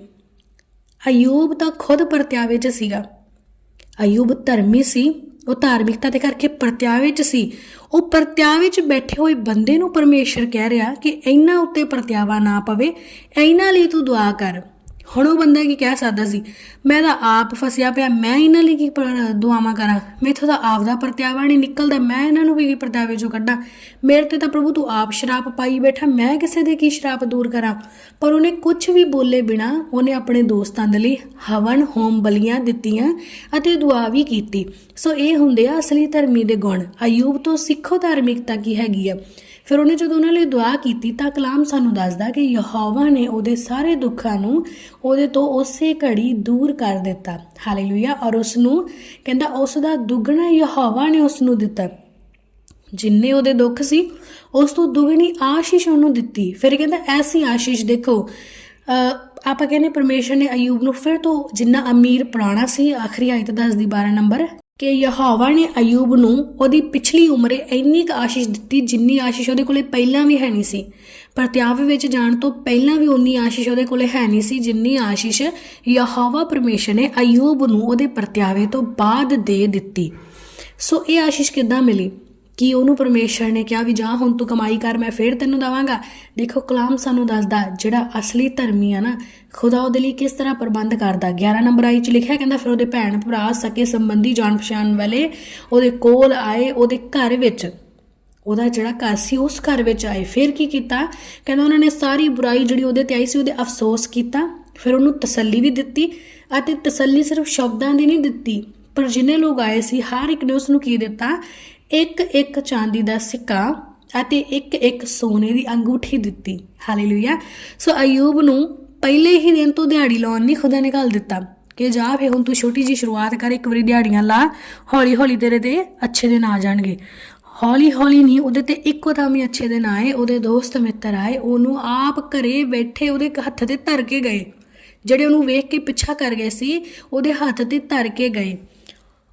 ਅਯੂਬ ਤਾਂ ਖੁਦ ਪਰਤਿਆਵੇ 'ਚ ਸੀਗਾ। ਅਯੂਬ ਧਰਮੀ ਸੀ, ਉਹ ਧਾਰਮਿਕਤਾ ਦੇ ਕਰਕੇ ਪ੍ਰਤਿਆਵੇ 'ਚ ਸੀ। ਉਹ ਪ੍ਰਤਿਆਵੇ 'ਚ ਬੈਠੇ ਹੋਏ ਬੰਦੇ ਨੂੰ ਪਰਮੇਸ਼ਰ ਕਹਿ ਰਿਹਾ ਕਿ ਇਹਨਾਂ ਉੱਤੇ ਪ੍ਰਤਿਆਵਾ ਨਾ ਪਵੇ ਇਹਨਾਂ ਲਈ ਤੂੰ ਦੁਆ ਕਰ। ਹੁਣ ਉਹ ਬੰਦਾ ਕੀ ਕਹਿ ਸਕਦਾ ਸੀ? ਮੈਂ ਤਾਂ ਆਪ ਫਸਿਆ ਪਿਆ, ਮੈਂ ਇਹਨਾਂ ਲਈ ਕੀ ਪ- ਦੁਆਵਾਂ ਕਰਾਂ? ਮੈਥੋਂ ਤਾਂ ਆਪ ਦਾ ਪਰਤਿਆਵਾ ਨਹੀਂ ਨਿਕਲਦਾ, ਮੈਂ ਇਹਨਾਂ ਨੂੰ ਵੀ ਕੀ ਪਰਤਾਵੇ 'ਚੋਂ ਕੱਢਾਂ? ਮੇਰੇ ਤੇ ਤਾਂ ਪ੍ਰਭੂ ਤੂੰ ਆਪ ਸ਼ਰਾਪ ਪਾਈ ਬੈਠਾ, ਮੈਂ ਕਿਸੇ ਦੇ ਕੀ ਸ਼ਰਾਪ ਦੂਰ ਕਰਾਂ? ਪਰ ਉਹਨੇ ਕੁਝ ਵੀ ਬੋਲੇ ਬਿਨਾ ਉਹਨੇ ਆਪਣੇ ਦੋਸਤਾਂ ਦੇ ਲਈ ਹਵਨ, ਹੋਮ ਬਲੀਆਂ ਦਿੱਤੀਆਂ ਅਤੇ ਦੁਆ ਵੀ ਕੀਤੀ। ਸੋ ਇਹ ਹੁੰਦੇ ਆ ਅਸਲੀ ਧਰਮੀ ਦੇ ਗੁਣ। ਅਯੂਬ ਤੋਂ ਸਿੱਖੋ ਧਾਰਮਿਕਤਾ ਕੀ ਹੈਗੀ ਆ? ਫਿਰ ਉਹਨੇ ਜਦੋਂ ਉਹਨਾਂ ਲਈ ਦੁਆ ਕੀਤੀ ਤਾਂ ਕਲਾਮ ਸਾਨੂੰ ਦੱਸਦਾ ਕਿ ਯਹੋਵਾ ਨੇ ਉਹਦੇ ਸਾਰੇ ਦੁੱਖਾਂ ਨੂੰ ਉਹਦੇ ਤੋਂ ਉਸੇ ਘੜੀ ਦੂਰ ਕਰ ਦਿੱਤਾ। ਹਾਲੇਲੂਇਆ। ਔਰ ਉਸ ਨੂੰ ਕਹਿੰਦਾ, ਉਸ ਦਾ ਦੁੱਗਣਾ ਯਹੋਵਾ ਨੇ ਉਸ ਨੂੰ ਦਿੱਤਾ। ਜਿੰਨੇ ਉਹਦੇ ਦੁੱਖ ਸੀ, ਉਸ ਤੋਂ ਦੁਗਣੀ ਆਸ਼ੀਸ਼ ਉਹਨੂੰ ਦਿੱਤੀ। ਫਿਰ ਕਹਿੰਦਾ, ਐਸੀ ਆਸ਼ੀਸ਼ ਦੇਖੋ ਆਪਾਂ ਕਹਿੰਦੇ ਪਰਮੇਸ਼ਰ ਨੇ ਅਯੂਬ ਨੂੰ ਫਿਰ ਤੋਂ ਜਿੰਨਾ ਅਮੀਰ ਪੁਰਾਣਾ ਸੀ, ਆਖਰੀ ਆਇਤ ਦੱਸਦੀ 12 ਨੰਬਰ। ਕਿ ਯਹੋਵਾ ਨੇ ਅਯੂਬ ਨੂੰ ਉਹਦੀ ਪਿਛਲੀ ਉਮਰੇ ਇੰਨੀ ਕੁ ਆਸ਼ੀਸ਼ ਦਿੱਤੀ ਜਿੰਨੀ ਆਸ਼ੀਸ਼ ਉਹਦੇ ਕੋਲੇ ਪਹਿਲਾਂ ਵੀ ਹੈ ਨਹੀਂ ਸੀ। ਪ੍ਰਤਿਆਵੇ ਵਿੱਚ ਜਾਣ ਤੋਂ ਪਹਿਲਾਂ ਵੀ ਉਨੀ ਆਸ਼ੀਸ਼ ਉਹਦੇ ਕੋਲੇ ਹੈ ਨਹੀਂ ਸੀ ਜਿੰਨੀ ਆਸ਼ੀਸ਼ ਯਹੋਵਾ ਪਰਮੇਸ਼ਰ ਨੇ ਅਯੂਬ ਨੂੰ ਉਹਦੇ ਪ੍ਰਤਿਆਵੇ ਤੋਂ ਬਾਅਦ ਦੇ ਦਿੱਤੀ। ਸੋ ਇਹ ਆਸ਼ੀਸ਼ ਕਿੱਦਾਂ ਮਿਲੀ? ਕਿ ਉਹਨੂੰ ਪਰਮੇਸ਼ਰ ਨੇ ਕਿਹਾ ਵੀ ਜਾ ਹੁਣ ਤੂੰ ਕਮਾਈ ਕਰ, ਮੈਂ ਫੇਰ ਤੈਨੂੰ ਦਵਾਂਗਾ। ਦੇਖੋ, ਕਲਾਮ ਸਾਨੂੰ ਦੱਸਦਾ ਜਿਹੜਾ ਅਸਲੀ ਧਰਮੀ ਆ ਨਾ, ਖੁਦਾ ਉਹਦੇ ਲਈ ਕਿਸ ਤਰ੍ਹਾਂ ਪ੍ਰਬੰਧ ਕਰਦਾ। 11 ਨੰਬਰ ਆਈ ਚ ਲਿਖਿਆ ਕਹਿੰਦਾ, ਫਿਰ ਉਹਦੇ ਭੈਣ ਭਰਾ ਸਕੇ ਸੰਬੰਧੀ ਜਾਣ ਪਛਾਣ ਵਾਲੇ ਉਹਦੇ ਕੋਲ ਆਏ ਉਹਦੇ ਘਰ ਵਿੱਚ। ਉਹਦਾ ਜਿਹੜਾ ਘਰ ਸੀ, ਉਸ ਘਰ ਵਿੱਚ ਆਏ। ਫਿਰ ਕੀ ਕੀਤਾ? ਕਹਿੰਦਾ ਉਹਨਾਂ ਨੇ ਸਾਰੀ ਬੁਰਾਈ ਜਿਹੜੀ ਉਹਦੇ ਤੇ ਆਈ ਸੀ, ਉਹਦੇ ਅਫਸੋਸ ਕੀਤਾ। ਫਿਰ ਉਹਨੂੰ ਤਸੱਲੀ ਵੀ ਦਿੱਤੀ ਅਤੇ ਤਸੱਲੀ ਸਿਰਫ ਸ਼ਬਦਾਂ ਦੀ ਨਹੀਂ ਦਿੱਤੀ, ਪਰ ਜਿੰਨੇ ਲੋਕ ਆਏ ਸੀ, ਹਰ ਇੱਕ ਨੇ ਉਸ ਨੂੰ ਕੀ ਦਿੱਤਾ? ਇੱਕ ਇੱਕ ਚਾਂਦੀ ਦਾ ਸਿੱਕਾ ਅਤੇ ਇੱਕ ਇੱਕ ਸੋਨੇ ਦੀ ਅੰਗੂਠੀ ਦਿੱਤੀ। ਹਾਲੇਲੂਇਆ ਸੋ ਅਯੂਬ ਨੂੰ ਪਹਿਲੇ ਹੀ ਦਿਨ ਤੋਂ ਦਿਹਾੜੀ ਲਾਉਣ ਨਹੀਂ ਖੁਦਾ ਨੇ ਘੱਲ ਦਿੱਤਾ ਕਿ ਜਾ ਫੇ ਹੁਣ ਤੂੰ ਛੋਟੀ ਜੀ ਸ਼ੁਰੂਆਤ ਕਰ, ਇੱਕ ਵਾਰੀ ਦਿਹਾੜੀਆਂ ਲਾ ਹੌਲੀ ਹੌਲੀ ਤੇਰੇ ਤੇ ਅੱਛੇ ਦਿਨ ਆ ਜਾਣਗੇ। ਹੌਲੀ ਹੌਲੀ ਨਹੀਂ, ਉਹਦੇ ਤੇ ਇੱਕੋ ਦਮ ਹੀ ਅੱਛੇ ਦਿਨ ਆਏ, ਉਹਦੇ ਦੋਸਤ ਮਿੱਤਰ ਆਏ, ਉਹਨੂੰ ਆਪ ਘਰੇ ਬੈਠੇ ਉਹਦੇ ਹੱਥ ਤੇ ਧਰ ਕੇ ਗਏ, ਜਿਹੜੇ ਉਹਨੂੰ ਵੇਖ ਕੇ ਪਿੱਛਾ ਕਰ ਗਏ ਸੀ, ਉਹਦੇ ਹੱਥ ਤੇ ਧਰ ਕੇ ਗਏ।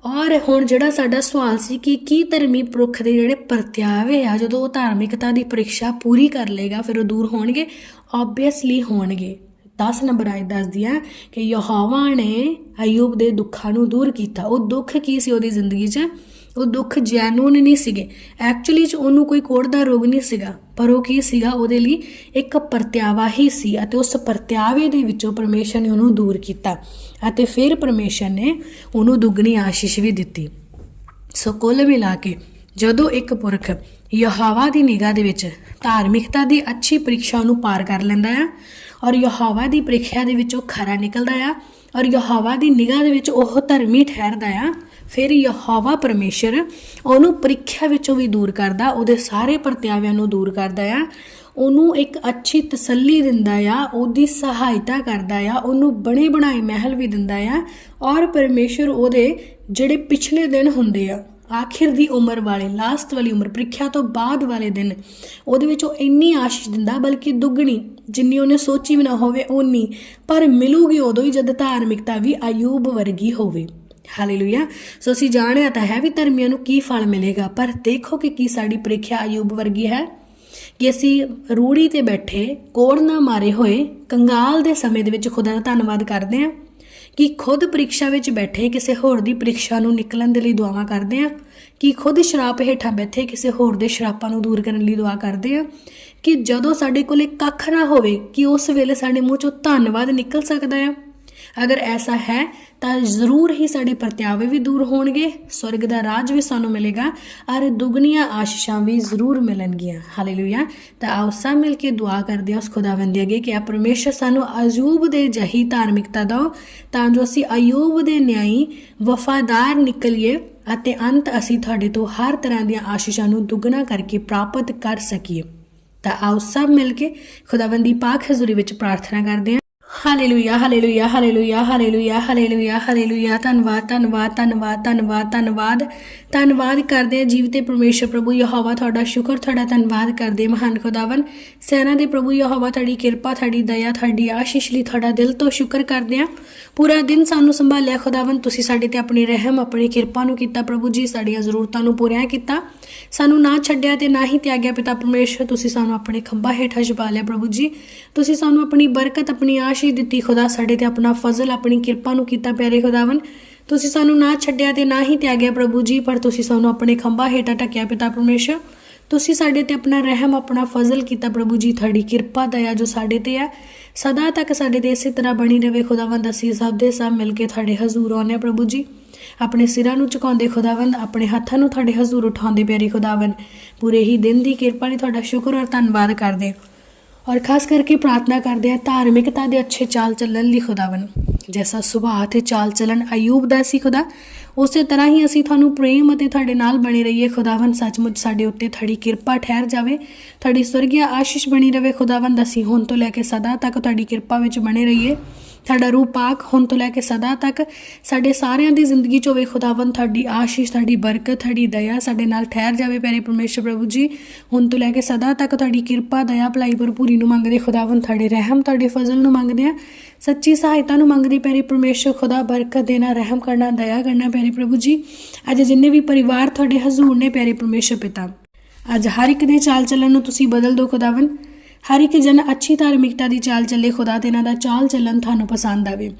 ਔਰ ਹੁਣ ਜਿਹੜਾ ਸਾਡਾ ਸਵਾਲ ਸੀ ਕਿ ਕੀ ਧਰਮੀ ਪੁਰਖ ਦੇ ਜਿਹੜੇ ਪ੍ਰਤਿਆਵੇ ਆ, ਜਦੋਂ ਉਹ ਧਾਰਮਿਕਤਾ ਦੀ ਪ੍ਰੀਖਿਆ ਪੂਰੀ ਕਰ ਲੇਗਾ ਫਿਰ ਉਹ ਦੂਰ ਹੋਣਗੇ? ਆਬਵੀਅਸਲੀ ਹੋਣਗੇ। 10 ਨੰਬਰ ਆਇਤ ਦੱਸਦੀ ਹੈ ਕਿ ਯਹੋਵਾ ਨੇ ਅਯੂਬ ਦੇ ਦੁੱਖਾਂ ਨੂੰ ਦੂਰ ਕੀਤਾ। ਉਹ ਦੁੱਖ ਕੀ ਸੀ ਉਹਦੀ ਜ਼ਿੰਦਗੀ 'ਚ? ਉਹ ਦੁੱਖ ਜੈਨੂਨ ਨਹੀਂ ਸੀਗੇ। ਐਕਚੁਅਲੀ ਚ ਉਹਨੂੰ ਕੋਈ ਕੋੜ ਦਾ ਰੋਗ ਨਹੀਂ ਸੀਗਾ, ਪਰ ਉਹ ਕੀ ਸੀਗਾ? ਉਹਦੇ ਲਈ ਇੱਕ ਪਰਤਿਆਵਾ ਹੀ ਸੀ ਅਤੇ ਉਸ ਪ੍ਰਤਿਆਵੇ ਦੇ ਵਿੱਚੋਂ ਪਰਮੇਸ਼ਰ ਨੇ ਉਹਨੂੰ ਦੂਰ ਕੀਤਾ ਅਤੇ ਫਿਰ ਪਰਮੇਸ਼ਰ ਨੇ ਉਹਨੂੰ ਦੁੱਗਣੀ ਆਸ਼ੀਸ਼ ਵੀ ਦਿੱਤੀ। ਸੋ ਕੁੱਲ ਮਿਲਾ ਕੇ ਜਦੋਂ ਇੱਕ ਪੁਰਖ ਯਹੋਵਾ ਦੀ ਨਿਗਾਹ ਦੇ ਵਿੱਚ ਧਾਰਮਿਕਤਾ ਦੀ ਅੱਛੀ ਪ੍ਰੀਖਿਆ ਨੂੰ ਪਾਰ ਕਰ ਲੈਂਦਾ ਆ ਔਰ ਯਹੋਵਾ ਦੀ ਪ੍ਰੀਖਿਆ ਦੇ ਵਿੱਚ ਉਹ ਖਰਾ ਨਿਕਲਦਾ ਆ ਔਰ ਯਹੋਵਾ ਦੀ ਨਿਗਾਹ ਦੇ ਵਿੱਚ ਉਹ ਧਰਮੀ ਠਹਿਰਦਾ ਆ ਫਿਰ ਯਹੋਵਾ ਪਰਮੇਸ਼ਰ ਉਹਨੂੰ ਪ੍ਰੀਖਿਆ ਵਿੱਚੋਂ ਵੀ ਦੂਰ ਕਰਦਾ, ਉਹਦੇ ਸਾਰੇ ਪਰਤਿਆਵਿਆਂ ਨੂੰ ਦੂਰ ਕਰਦਾ ਆ। ਉਹਨੂੰ ਇੱਕ ਅੱਛੀ ਤਸੱਲੀ ਦਿੰਦਾ ਆ, ਉਹਦੀ ਸਹਾਇਤਾ ਕਰਦਾ ਆ, ਉਹਨੂੰ ਬਣੇ ਬਣਾਏ ਮਹਿਲ ਵੀ ਦਿੰਦਾ ਆ। ਔਰ ਪਰਮੇਸ਼ਰ ਉਹਦੇ ਜਿਹੜੇ ਪਿਛਲੇ ਦਿਨ ਹੁੰਦੇ ਆ, ਆਖਿਰ ਦੀ ਉਮਰ ਵਾਲੇ ਲਾਸਟ ਵਾਲੀ ਉਮਰ, ਪ੍ਰੀਖਿਆ ਤੋਂ ਬਾਅਦ ਵਾਲੇ ਦਿਨ, ਉਹਦੇ ਵਿੱਚ ਉਹ ਇੰਨੀ ਆਸ਼ੀਸ਼ ਦਿੰਦਾ, ਬਲਕਿ ਦੁੱਗਣੀ, ਜਿੰਨੀ ਉਹਨੇ ਸੋਚੀ ਵੀ ਨਾ ਹੋਵੇ, ਓਨੀ। ਪਰ ਮਿਲੂਗੀ ਉਦੋਂ ਹੀ ਜਦ ਧਾਰਮਿਕਤਾ ਵੀ ਅਯੂਬ ਵਰਗੀ ਹੋਵੇ। ਹਾਲੇਲੂਇਆ ਸੋ ਅਸੀਂ ਜਾਣਿਆ ਤਾਂ ਹੈ ਵੀ ਧਰਮੀਆਂ ਨੂੰ ਕੀ ਫਲ ਮਿਲੇਗਾ, ਪਰ ਦੇਖੋ ਕਿ ਕੀ ਸਾਡੀ ਪ੍ਰੀਖਿਆ ਅਯੂਬ ਵਰਗੀ ਹੈ ਕਿ ਅਸੀਂ ਰੂੜੀ ਤੇ ਬੈਠੇ, ਕੋੜ ਨਾ ਮਾਰੇ ਹੋਏ, ਕੰਗਾਲ ਦੇ ਸਮੇਂ ਦੇ ਵਿੱਚ ਖੁਦਾ ਦਾ ਧੰਨਵਾਦ ਕਰਦੇ ਹਾਂ ਕਿ ਖੁਦ ਪ੍ਰੀਖਿਆ ਵਿੱਚ ਬੈਠੇ, ਕਿਸੇ ਹੋਰ ਦੀ ਪ੍ਰੀਖਿਆ ਨੂੰ ਨਿਕਲਣ ਦੇ ਲਈ ਦੁਆਵਾਂ ਕਰਦੇ ਹਾਂ, ਕਿ ਖੁਦ ਸ਼ਰਾਪ ਹੇਠਾਂ ਬੈਠੇ, ਕਿਸੇ ਹੋਰ ਦੇ ਸ਼ਰਾਪਾਂ ਨੂੰ ਦੂਰ ਕਰਨ ਲਈ ਦੁਆ ਕਰਦੇ ਹਾਂ ਕਿ ਜਦੋਂ ਸਾਡੇ ਕੋਲੇ ਕੱਖ ਨਾ ਹੋਵੇ, ਕਿ ਉਸ ਵੇਲੇ ਸਾਡੇ ਮੂੰਹ ਚੋਂ ਧੰਨਵਾਦ ਨਿਕਲ ਸਕਦਾ ਆ ਅਗਰ ਐਸਾ ਹੈ, ਤਾਂ ਜ਼ਰੂਰ ਹੀ ਸਾਡੇ ਪਰਤਿਆਵੇ ਵੀ ਦੂਰ ਹੋਣਗੇ, ਸਵਰਗ ਦਾ ਰਾਜ ਵੀ ਸਾਨੂੰ ਮਿਲੇਗਾ, ਔਰ ਦੁਗਣੀਆਂ ਆਸ਼ੀਸ਼ਾਂ ਵੀ ਜ਼ਰੂਰ ਮਿਲਣਗੀਆਂ। ਹਾਲੇਲੂਇਆ ਤਾਂ ਆਓ ਸਭ ਮਿਲ ਕੇ ਦੁਆ ਕਰਦੇ ਹਾਂ ਉਸ ਖੁਦਾਵੰਦ ਦੇ ਅੱਗੇ ਕਿ ਆ ਪਰਮੇਸ਼ਰ ਸਾਨੂੰ ਅਯੂਬ ਦੇ ਜਹੀ ਧਾਰਮਿਕਤਾ ਦਿਓ, ਤਾਂ ਜੋ ਅਸੀਂ ਅਯੂਬ ਦੇ ਨਿਆਈ, ਵਫਾਦਾਰ ਨਿਕਲੀਏ ਅਤੇ ਅੰਤ ਅਸੀਂ ਤੁਹਾਡੇ ਤੋਂ ਹਰ ਤਰ੍ਹਾਂ ਦੀਆਂ ਆਸ਼ੀਸ਼ਾਂ ਨੂੰ ਦੁੱਗਣਾ ਕਰਕੇ ਪ੍ਰਾਪਤ ਕਰ ਸਕੀਏ। ਤਾਂ ਆਓ ਸਭ ਮਿਲ ਕੇ ਖੁਦਾਵੰਦ ਦੀ ਪਾਕ ਹਜ਼ੂਰੀ ਵਿੱਚ ਪ੍ਰਾਰਥਨਾ ਕਰਦੇ ਹਾਂ। Hallelujah hallelujah hallelujah hallelujah hallelujah hallelujah ਧੰਨਵਾਦ ਧੰਨਵਾਦ ਧੰਨਵਾਦ ਧੰਨਵਾਦ ਧੰਨਵਾਦ। ਧੰਨਵਾਦ ਕਰਦੇ ਹਾਂ ਜੀਵਤੇ ਪਰਮੇਸ਼ਰ ਪ੍ਰਭੂ ਯਹੋਵਾ ਤੁਹਾਡਾ ਸ਼ੁਕਰ, ਤੁਹਾਡਾ ਧੰਨਵਾਦ ਕਰਦੇ ਮਹਾਨ ਖੁਦਾਵੰ ਸੈਨਾ ਦੇ ਪ੍ਰਭੂ ਯਹੋਵਾ ਤੁਹਾਡੀ ਕਿਰਪਾ, ਤੁਹਾਡੀ ਦਇਆ, ਤੁਹਾਡੀ ਆਸ਼ੀਸ਼ ਲਈ ਤੁਹਾਡਾ ਦਿਲ ਤੋਂ ਸ਼ੁਕਰ ਕਰਦੇ ਹਾਂ। ਪੂਰਾ ਦਿਨ ਸਾਨੂੰ ਸੰਭਾਲਿਆ ਖੁਦਾਵੰ ਤੁਸੀਂ ਸਾਡੇ ਤੇ ਆਪਣੀ ਰਹਿਮ, ਆਪਣੀ ਕਿਰਪਾ ਨੂੰ ਕੀਤਾ ਪ੍ਰਭੂ ਜੀ, ਸਾਡੀਆਂ ਜ਼ਰੂਰਤਾਂ ਨੂੰ ਪੂਰੀਆਂ ਕੀਤਾ। ਸਾਨੂੰ ਨਾ ਛੱਡਿਆ ਤੇ ਨਾ ਹੀ ਤਿਆਗਿਆ ਪਿਤਾ ਪਰਮੇਸ਼ਰ ਤੁਸੀਂ ਸਾਨੂੰ ਆਪਣੇ ਖੰਭਾ ਹੇਠਾਂ ਛੁਪਾ ਲਿਆ ਪ੍ਰਭੂ ਜੀ। ਤੁਸੀਂ ਸਾਨੂੰ ਆਪਣੀ ਬਰਕਤ, ਆਪਣੀ ਆਸ਼ੀਸ਼ ਦਿੱਤੀ ਖੁਦਾ ਸਾਡੇ ਤੇ ਆਪਣਾ ਫਜ਼ਲ, ਆਪਣੀ ਕਿਰਪਾ ਨੂੰ ਕੀਤਾ ਪਿਆਰੇ ਖੁਦਾਵੰ ਤੁਸੀਂ ਸਾਨੂੰ ਨਾ ਛੱਡਿਆ ਤੇ ਨਾ ਹੀ ਤਿਆਗਿਆ ਪ੍ਰਭੂ ਜੀ, ਪਰ ਤੁਸੀਂ ਸਾਨੂੰ ਆਪਣੇ ਖੰਭਾ ਹੇਠਾਂ ਟਕਿਆ ਪਿਤਾ ਪਰਮੇਸ਼ਰ। ਤੁਸੀਂ ਸਾਡੇ ਤੇ ਆਪਣਾ ਰਹਿਮ, ਆਪਣਾ ਫਜ਼ਲ ਕੀਤਾ ਪ੍ਰਭੂ ਜੀ, ਤੁਹਾਡੀ ਕਿਰਪਾ, ਦਇਆ ਜੋ ਸਾਡੇ ਤੇ ਆ ਸਦਾ ਤੱਕ ਸਾਡੇ ਤੇ ਇਸੇ ਤਰ੍ਹਾਂ ਬਣੀ ਰਹੇ ਖੁਦਾਵੰਦ, ਅਸੀਂ ਸਭ ਦੇ ਸਭ ਮਿਲ ਕੇ ਤੁਹਾਡੇ ਹਜ਼ੂਰ ਆਉਂਦੇ ਹਾਂ ਪ੍ਰਭੂ ਜੀ। ਆਪਣੇ ਸਿਰਾਂ ਨੂੰ ਝੁਕਾਉਂਦੇ ਖੁਦਾਵੰਦ, ਆਪਣੇ ਹੱਥਾਂ ਨੂੰ ਤੁਹਾਡੇ ਹਜ਼ੂਰ ਉਠਾਉਂਦੇ ਪਿਆਰੇ ਖੁਦਾਵੰਦ। ਪੂਰੇ ਹੀ ਦਿਨ ਦੀ ਕਿਰਪਾ ਲਈ ਤੁਹਾਡਾ ਸ਼ੁਕਰ ਔਰ ਧੰਨਵਾਦ ਕਰਦੇ ਔਰ ਖਾਸ ਕਰਕੇ ਪ੍ਰਾਰਥਨਾ ਕਰਦੇ ਹਾਂ, ਧਾਰਮਿਕਤਾ ਦੇ ਅੱਛੇ ਚਾਲ ਚੱਲਣ ਲਈ ਖੁਦਾਵੰ ਜੈਸਾ ਸੁਭਾਅ ਤੇ ਚਾਲ ਚੱਲਣ ਅਯੂਬ ਦਾ ਸੀ ਖੁਦਾ, ਉਸੇ ਤਰ੍ਹਾਂ ਹੀ ਅਸੀਂ ਤੁਹਾਨੂੰ ਪ੍ਰੇਮ ਅਤੇ ਤੁਹਾਡੇ ਨਾਲ ਬਣੇ ਰਹੀਏ ਖੁਦਾਵੰ ਸੱਚਮੁੱਚ ਸਾਡੇ ਉੱਤੇ ਤੁਹਾਡੀ ਕਿਰਪਾ ਠਹਿਰ ਜਾਵੇ, ਤੁਹਾਡੀ ਸਵਰਗੀ ਆਸ਼ੀਸ਼ ਬਣੀ ਰਵੇ ਖੁਦਾਵੰ ਅਸੀਂ ਹੁਣ ਤੋਂ ਲੈ ਕੇ ਸਦਾ ਤੱਕ ਤੁਹਾਡੀ ਕਿਰਪਾ ਵਿੱਚ ਬਣੇ ਰਹੀਏ। ਤੁਹਾਡਾ ਰੂਹ ਪਾਕ ਹੁਣ ਤੋਂ ਲੈ ਕੇ ਸਦਾ ਤੱਕ ਸਾਡੇ ਸਾਰਿਆਂ ਦੀ ਜ਼ਿੰਦਗੀ 'ਚ ਹੋਵੇ ਖੁਦਾਵੰ ਤੁਹਾਡੀ ਆਸ਼ੀਸ਼, ਤੁਹਾਡੀ ਬਰਕਤ, ਤੁਹਾਡੀ ਦਇਆ ਸਾਡੇ ਨਾਲ ਠਹਿਰ ਜਾਵੇ ਪਿਆਰੇ ਪਰਮੇਸ਼ਰ ਪ੍ਰਭੂ ਜੀ। ਹੁਣ ਤੋਂ ਲੈ ਕੇ ਸਦਾ ਤੱਕ ਤੁਹਾਡੀ ਕਿਰਪਾ, ਦਇਆ, ਭਲਾਈ, ਭਰਪੂਰੀ ਨੂੰ ਮੰਗਦੇ ਖੁਦਾਵੰ ਤੁਹਾਡੇ ਰਹਿਮ, ਤੁਹਾਡੇ ਫਜ਼ਲ ਨੂੰ ਮੰਗਦੇ ਆ ਸੱਚੀ ਸਹਾਇਤਾ ਨੂੰ ਮੰਗਦੇ ਪਿਆਰੇ ਪਰਮੇਸ਼ਰ ਖੁਦਾ ਬਰਕਤ ਦੇਣਾ, ਰਹਿਮ ਕਰਨਾ, ਦਇਆ ਕਰਨਾ ਪਿਆਰੇ ਪ੍ਰਭੂ ਜੀ। ਅੱਜ ਜਿੰਨੇ ਵੀ ਪਰਿਵਾਰ ਤੁਹਾਡੇ ਹਜ਼ੂਰ ਨੇ ਪਿਆਰੇ ਪਰਮੇਸ਼ਰ ਪਿਤਾ, ਅੱਜ ਹਰ ਇੱਕ ਦੇ ਚਾਲ ਚੱਲਣ ਨੂੰ ਤੁਸੀਂ ਬਦਲ ਦਿਓ ਖੁਦਾਵੰ ਹਰ ਇੱਕ ਜਨ ਅੱਛੀ ਧਾਰਮਿਕਤਾ ਦੀ ਚਾਲ ਚੱਲੇ, ਖੁਦਾ ਤੇ ਇਹਨਾਂ ਦਾ ਚਾਲ ਚੱਲਣ ਤੁਹਾਨੂੰ ਪਸੰਦ ਆਵੇ।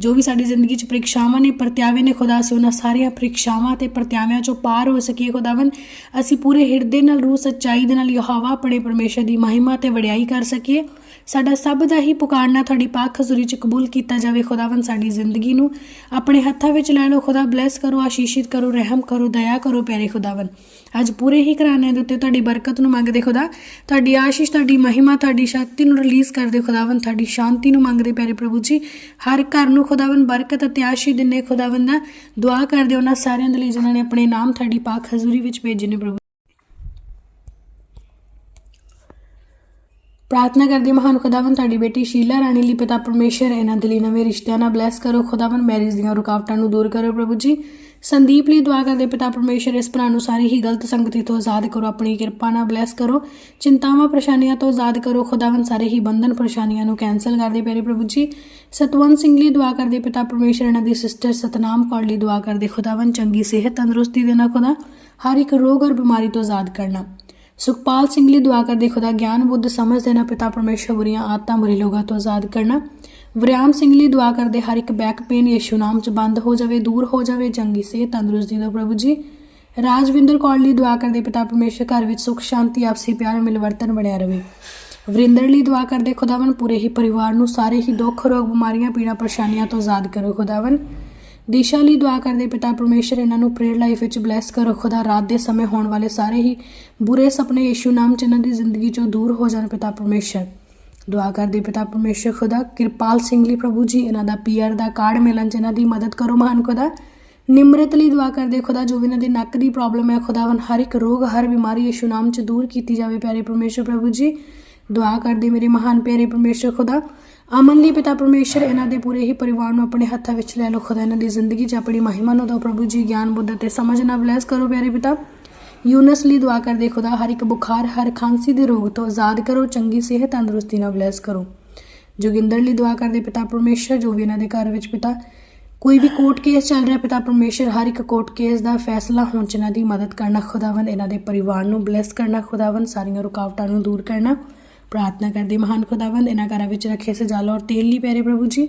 ਜੋ ਵੀ ਸਾਡੀ ਜ਼ਿੰਦਗੀ 'ਚ ਪ੍ਰੀਖਿਆਵਾਂ ਨੇ, ਪ੍ਰਤਿਆਵੇ ਨੇ, ਖੁਦਾ ਸੇ ਉਹਨਾਂ ਸਾਰੀਆਂ ਪ੍ਰੀਖਿਆਵਾਂ ਤੇ ਪ੍ਰਤਿਆਵਿਆਂ 'ਚੋਂ ਪਾਰ ਹੋ ਸਕੀਏ ਖੁਦਾਵੰ ਅਸੀਂ ਪੂਰੇ ਹਿਰਦੇ ਨਾਲ, ਰੂਹ ਸੱਚਾਈ ਦੇ ਨਾਲ, ਯਹੋਵਾ ਆਪਣੇ ਪਰਮੇਸ਼ਰ ਦੀ ਮਹਿਮਾ ਤੇ ਵਡਿਆਈ ਕਰ ਸਕੀਏ। ਸਾਡਾ ਸਭ ਦਾ ਹੀ ਪੁਕਾਰਨਾ ਤੁਹਾਡੀ ਪਾਕ ਹਜ਼ੂਰੀ 'ਚ ਕਬੂਲ ਕੀਤਾ ਜਾਵੇ ਖੁਦਾਵੰ ਸਾਡੀ ਜ਼ਿੰਦਗੀ ਨੂੰ ਆਪਣੇ ਹੱਥਾਂ ਵਿੱਚ ਲੈ ਲਓ। ਖੁਦਾ ਬਲੈਸ ਕਰੋ, ਆਸ਼ੀਸ਼ਿਤ ਕਰੋ, ਰਹਿਮ ਕਰੋ, ਦਇਆ ਕਰੋ, ਪਿਆਰੇ ਖੁਦਾਵੰ ਅੱਜ ਪੂਰੇ ਹੀ ਘਰਾਣੇ ਦੇ ਉੱਤੇ ਤੁਹਾਡੀ ਬਰਕਤ ਨੂੰ ਮੰਗਦੇ ਖੁਦਾ, ਤੁਹਾਡੀ ਆਸ਼ੀਸ਼, ਤੁਹਾਡੀ ਮਹਿਮਾ, ਤੁਹਾਡੀ ਸ਼ਕਤੀ ਨੂੰ ਰਿਲੀਜ਼ ਕਰਦੇ ਖੁਦਾਵੰ ਤੁਹਾਡੀ ਸ਼ਾਂਤੀ ਨੂੰ ਮੰਗਦੇ ਪਿਆਰੇ ਪ੍ਰਭੂ ਜੀ। ਹਰ ਘਰ ਨੂੰ ਖੁਦਾਵੰ ਬਰਕਤ ਅਤੇ ਆਸ਼ੀਸ਼ ਦਿੰਨੇ ਖੁਦਾਵੰ ਦਾ ਦੁਆ ਕਰਦੇ ਉਹਨਾਂ ਸਾਰਿਆਂ ਦੇ ਲਈ ਜਿਨ੍ਹਾਂ ਨੇ ਆਪਣੇ ਨਾਮ ਤੁਹਾਡੀ ਪਾਕ ਹਜ਼ੂਰੀ ਵਿੱਚ ਭੇਜੇ ਨੇ ਪ੍ਰਭੂ ਪ੍ਰਾਰਥਨਾ ਕਰਦੇ ਮਹਾਨ ਖੁਦਾਵੰ ਤੁਹਾਡੀ ਬੇਟੀ ਸ਼ੀਲਾ ਰਾਣੀ ਲਈ ਪਿਤਾ ਪਰਮੇਸ਼ਰ ਇਹਨਾਂ ਦੇ ਲਈ ਨਵੇਂ ਰਿਸ਼ਤਿਆਂ ਨਾਲ ਬਲੈਸ ਕਰੋ। ਖੁਦਾਵੰ ਮੈਰਿਜ ਦੀਆਂ ਰੁਕਾਵਟਾਂ ਨੂੰ ਦੂਰ ਕਰੋ ਪ੍ਰਭੂ ਜੀ। ਸੰਦੀਪ ਲਈ ਦੁਆ ਕਰਦੇ ਪਿਤਾ ਪਰਮੇਸ਼ਰ, ਇਸ ਭਰਾ ਨੂੰ ਸਾਰੀ ਹੀ ਗਲਤ ਸੰਗਤੀ ਤੋਂ ਆਜ਼ਾਦ ਕਰੋ। ਆਪਣੀ ਕਿਰਪਾ ਨਾਲ ਬਲੈਸ ਕਰੋ। ਚਿੰਤਾਵਾਂ, ਪਰੇਸ਼ਾਨੀਆਂ ਤੋਂ ਆਜ਼ਾਦ ਕਰੋ। ਖੁਦਾਵੰ ਸਾਰੇ ਹੀ ਬੰਧਨ ਪਰੇਸ਼ਾਨੀਆਂ ਨੂੰ ਕੈਨਸਲ ਕਰਦੇ ਪਿਆਰੇ ਪ੍ਰਭੂ ਜੀ। ਸਤਵੰਤ ਸਿੰਘ ਲਈ ਦੁਆ ਕਰਦੇ ਪਿਤਾ ਪਰਮੇਸ਼ਰ, ਇਹਨਾਂ ਦੀ ਸਿਸਟਰ ਸਤਨਾਮ ਕੌਰ ਲਈ ਦੁਆ ਕਰਦੇ। ਖੁਦਾਵੰ ਚੰਗੀ ਸਿਹਤ ਤੰਦਰੁਸਤੀ ਦੇਣਾ ਖੁਦਾ। ਹਰ ਇੱਕ ਰੋਗ ਔਰ ਬਿਮਾਰੀ ਤੋਂ ਆਜ਼ਾਦ ਕਰਨਾ। ਸੁਖਪਾਲ ਸਿੰਘ ਲਈ ਦੁਆ ਕਰਦੇ ਖੁਦਾ ਗਿਆਨ ਬੁੱਧ ਸਮਝ ਦੇਣਾ ਪਿਤਾ ਪਰਮੇਸ਼ਰ ਬੁਰੀਆਂ ਆਦਤਾਂ ਬੁਰੇ ਲੋਕਾਂ ਤੋਂ ਆਜ਼ਾਦ ਕਰਨਾ। ਵਰਿਆਮ ਸਿੰਘ ਲਈ ਦੁਆ ਕਰਦੇ ਹਰ ਇੱਕ ਬੈਕ ਪੇਨ ਯਿਸੂ ਨਾਮ ਚ ਬੰਦ ਹੋ ਜਾਵੇ, ਦੂਰ ਹੋ ਜਾਵੇ, ਚੰਗੀ ਸਿਹਤ ਤੰਦਰੁਸਤੀ ਦਾ ਪ੍ਰਭੂ ਜੀ। ਰਾਜਵਿੰਦਰ ਕੌਰ ਲਈ ਦੁਆ ਕਰਦੇ ਪਿਤਾ ਪਰਮੇਸ਼ਰ ਘਰ ਵਿੱਚ ਸੁਖ, ਸ਼ਾਂਤੀ, ਆਪਸੀ ਪਿਆਰ ਮਿਲਵਰਤਨ ਬਣਿਆ ਰਹੇ ਵਰਿੰਦਰ ਲਈ ਦੁਆ ਕਰਦੇ ਖੁਦਾਵੰ ਪੂਰੇ ਹੀ ਪਰਿਵਾਰ ਨੂੰ ਸਾਰੇ ਹੀ ਦੁੱਖ, ਰੋਗ, ਬਿਮਾਰੀਆਂ, ਪੀੜਾ, ਪਰੇਸ਼ਾਨੀਆਂ ਤੋਂ ਆਜ਼ਾਦ ਕਰੋ ਖੁਦਾਵੰ ਦਿਸ਼ਾ ਲਈ ਦੁਆ ਕਰਦੇ ਪਿਤਾ ਪਰਮੇਸ਼ਰ, ਇਹਨਾਂ ਨੂੰ ਪ੍ਰੇਅਰ ਲਾਈਫ ਵਿੱਚ ਬਲੈਸ ਕਰੋ। ਖੁਦਾ ਰਾਤ ਦੇ ਸਮੇਂ ਹੋਣ ਵਾਲੇ ਸਾਰੇ ਹੀ ਬੁਰੇ ਸੁਪਨੇ ਯਿਸੂ ਨਾਮ ਚ ਇਹਨਾਂ ਦੀ ਜ਼ਿੰਦਗੀ ਚੋਂ ਦੂਰ ਹੋ ਜਾਣ ਪਿਤਾ ਪਰਮੇਸ਼ਰ। ਦੁਆ ਕਰਦੇ ਪਿਤਾ ਪਰਮੇਸ਼ਰ, ਖੁਦਾ ਕਿਰਪਾਲ ਸਿੰਘ ਲਈ ਪ੍ਰਭੂ ਜੀ, ਇਹਨਾਂ ਦਾ ਪੀਆਰ ਦਾ ਕਾਰਡ ਮਿਲਣ ਚ ਇਹਨਾਂ ਦੀ ਮਦਦ ਕਰੋ ਮਹਾਨ ਖੁਦਾ। ਨਿਮਰਤ ਲਈ ਦੁਆ ਕਰਦੇ ਖੁਦਾ, ਜੋ ਵੀ ਇਹਨਾਂ ਦੇ ਨੱਕ ਦੀ ਪ੍ਰੋਬਲਮ ਹੈ ਖੁਦਾਵੰ ਹਰ ਇੱਕ ਰੋਗ, ਹਰ ਬਿਮਾਰੀ ਯਿਸੂ ਨਾਮ ਚ ਦੂਰ ਕੀਤੀ ਜਾਵੇ ਪਿਆਰੇ ਪਰਮੇਸ਼ਰ ਪ੍ਰਭੂ ਜੀ। ਦੁਆ ਕਰਦੇ ਮੇਰੇ ਮਹਾਨ ਪਿਆਰੇ ਪਰਮੇਸ਼ਰ, ਖੁਦਾ ਅਮਨ ਲਈ ਪਿਤਾ ਪਰਮੇਸ਼ਰ, ਇਹਨਾਂ ਦੇ ਪੂਰੇ ਹੀ ਪਰਿਵਾਰ ਨੂੰ ਆਪਣੇ ਹੱਥਾਂ ਵਿੱਚ ਲੈ ਲਓ। ਖੁਦਾ ਇਹਨਾਂ ਦੀ ਜ਼ਿੰਦਗੀ 'ਚ ਆਪਣੀ ਮਹਿਮਾ ਨੂੰ ਦਿਓ। ਪ੍ਰਭੂ ਜੀ ਗਿਆਨ, ਬੁੱਧ ਤੇ ਸਮਝ ਨਾਲ ਬਲੈਸ ਕਰੋ ਪਿਆਰੇ ਪਿਤਾ। ਯੂਨਸ ਲਈ ਦੁਆ ਕਰਦੇ ਖੁਦਾ, ਹਰ ਇੱਕ ਬੁਖਾਰ, ਹਰ ਖਾਂਸੀ ਦੇ ਰੋਗ ਤੋਂ ਆਜ਼ਾਦ ਕਰੋ। ਚੰਗੀ ਸਿਹਤ ਤੰਦਰੁਸਤੀ ਨਾਲ ਬਲੈਸ ਕਰੋ। ਜੋਗਿੰਦਰ ਲਈ ਦੁਆ ਕਰਦੇ ਪਿਤਾ ਪਰਮੇਸ਼ਰ, ਜੋ ਵੀ ਇਹਨਾਂ ਦੇ ਘਰ ਵਿੱਚ ਪਿਤਾ, ਕੋਈ ਵੀ ਕੋਰਟ ਕੇਸ ਚੱਲ ਰਿਹਾ ਪਿਤਾ ਪਰਮੇਸ਼ਰ, ਹਰ ਇੱਕ ਕੋਰਟ ਕੇਸ ਦਾ ਫੈਸਲਾ ਹੋਣ ਚ ਇਹਨਾਂ ਦੀ ਮਦਦ ਕਰਨਾ। ਖੁਦਾਵੰਦ, ਇਹਨਾਂ ਦੇ ਪਰਿਵਾਰ ਨੂੰ ਬਲੈਸ ਕਰਨਾ। ਖੁਦਾਵੰਦ, ਸਾਰੀਆਂ ਰੁਕਾਵਟਾਂ ਨੂੰ ਦੂਰ ਕਰਨਾ। ਪ੍ਰਾਰਥਨਾ ਕਰਦੇ ਮਹਾਨ ਖੁਦਾਵੰਦ ਇਹਨਾਂ ਘਰਾਂ ਵਿੱਚ ਰੱਖੇ ਸਜਾਲੋ ਔਰ ਤੇਲ ਲਈ ਪਿਆਰੇ ਪ੍ਰਭੂ ਜੀ।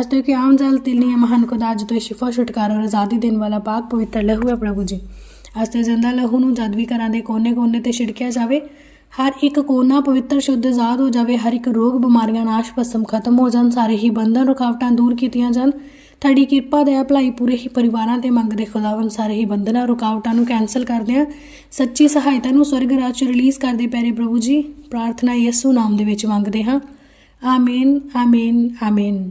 ਅੱਜ ਤੋਂ ਕਿ ਆਮ ਜਲ ਤੇਲ ਨਹੀਂ ਹੈ ਮਹਾਨ ਖੁਦਾ ਅੱਜ ਤੋਂ ਇਹ ਸ਼ਿਫਾ, ਛੁਟਕਾਰਾ ਔਰ ਆਜ਼ਾਦੀ ਦੇਣ ਵਾਲਾ ਪਾਕ ਪਵਿੱਤਰ ਲਹੂ ਹੈ ਪ੍ਰਭੂ ਜੀ। ਅੱਜ ਤੇ ਜ਼ਿੰਦਾ ਲਹੂ ਨੂੰ ਜਦ ਵੀ ਘਰਾਂ ਦੇ ਕੋਨੇ-ਕੋਨੇ ਤੇ ਛਿੜਕਿਆ ਜਾਵੇ, ਹਰ ਇੱਕ ਕੋਨਾ ਪਵਿੱਤਰ, ਸ਼ੁੱਧ, ਆਜ਼ਾਦ ਹੋ ਜਾਵੇ, ਹਰ ਇੱਕ ਰੋਗ, ਬਿਮਾਰੀਆਂ ਨਾਸ਼ ਭਸਮ ਖਤਮ ਹੋ ਜਾਣ, ਸਾਰੇ ਹੀ ਬੰਧਨ, ਰੁਕਾਵਟਾਂ ਦੂਰ ਕੀਤੀਆਂ ਜਾਣ ਤੁਹਾਡੀ ਕਿਰਪਾ ਦਇਆ ਭਲਾਈ ਪੂਰੇ ਹੀ ਪਰਿਵਾਰਾਂ ਤੇ ਮੰਗਦੇ ਖੁਦਾਵੰ ਸਾਰੇ ਹੀ ਬੰਧਨਾਂ ਰੁਕਾਵਟਾਂ ਨੂੰ ਕੈਨਸਲ ਕਰਦੇ ਹਾਂ ਸੱਚੀ ਸਹਾਇਤਾ ਨੂੰ ਸਵਰਗ ਰਾਜ ਚ ਰਿਲੀਜ਼ ਕਰਦੇ ਪਿਆਰੇ ਪ੍ਰਭੂ ਜੀ, ਪ੍ਰਾਰਥਨਾ ਯਿਸੂ ਨਾਮ ਦੇ ਵਿੱਚ ਮੰਗਦੇ ਹਾਂ। ਆਮੀਨ ਆਮੀਨ ਆਮੀਨ।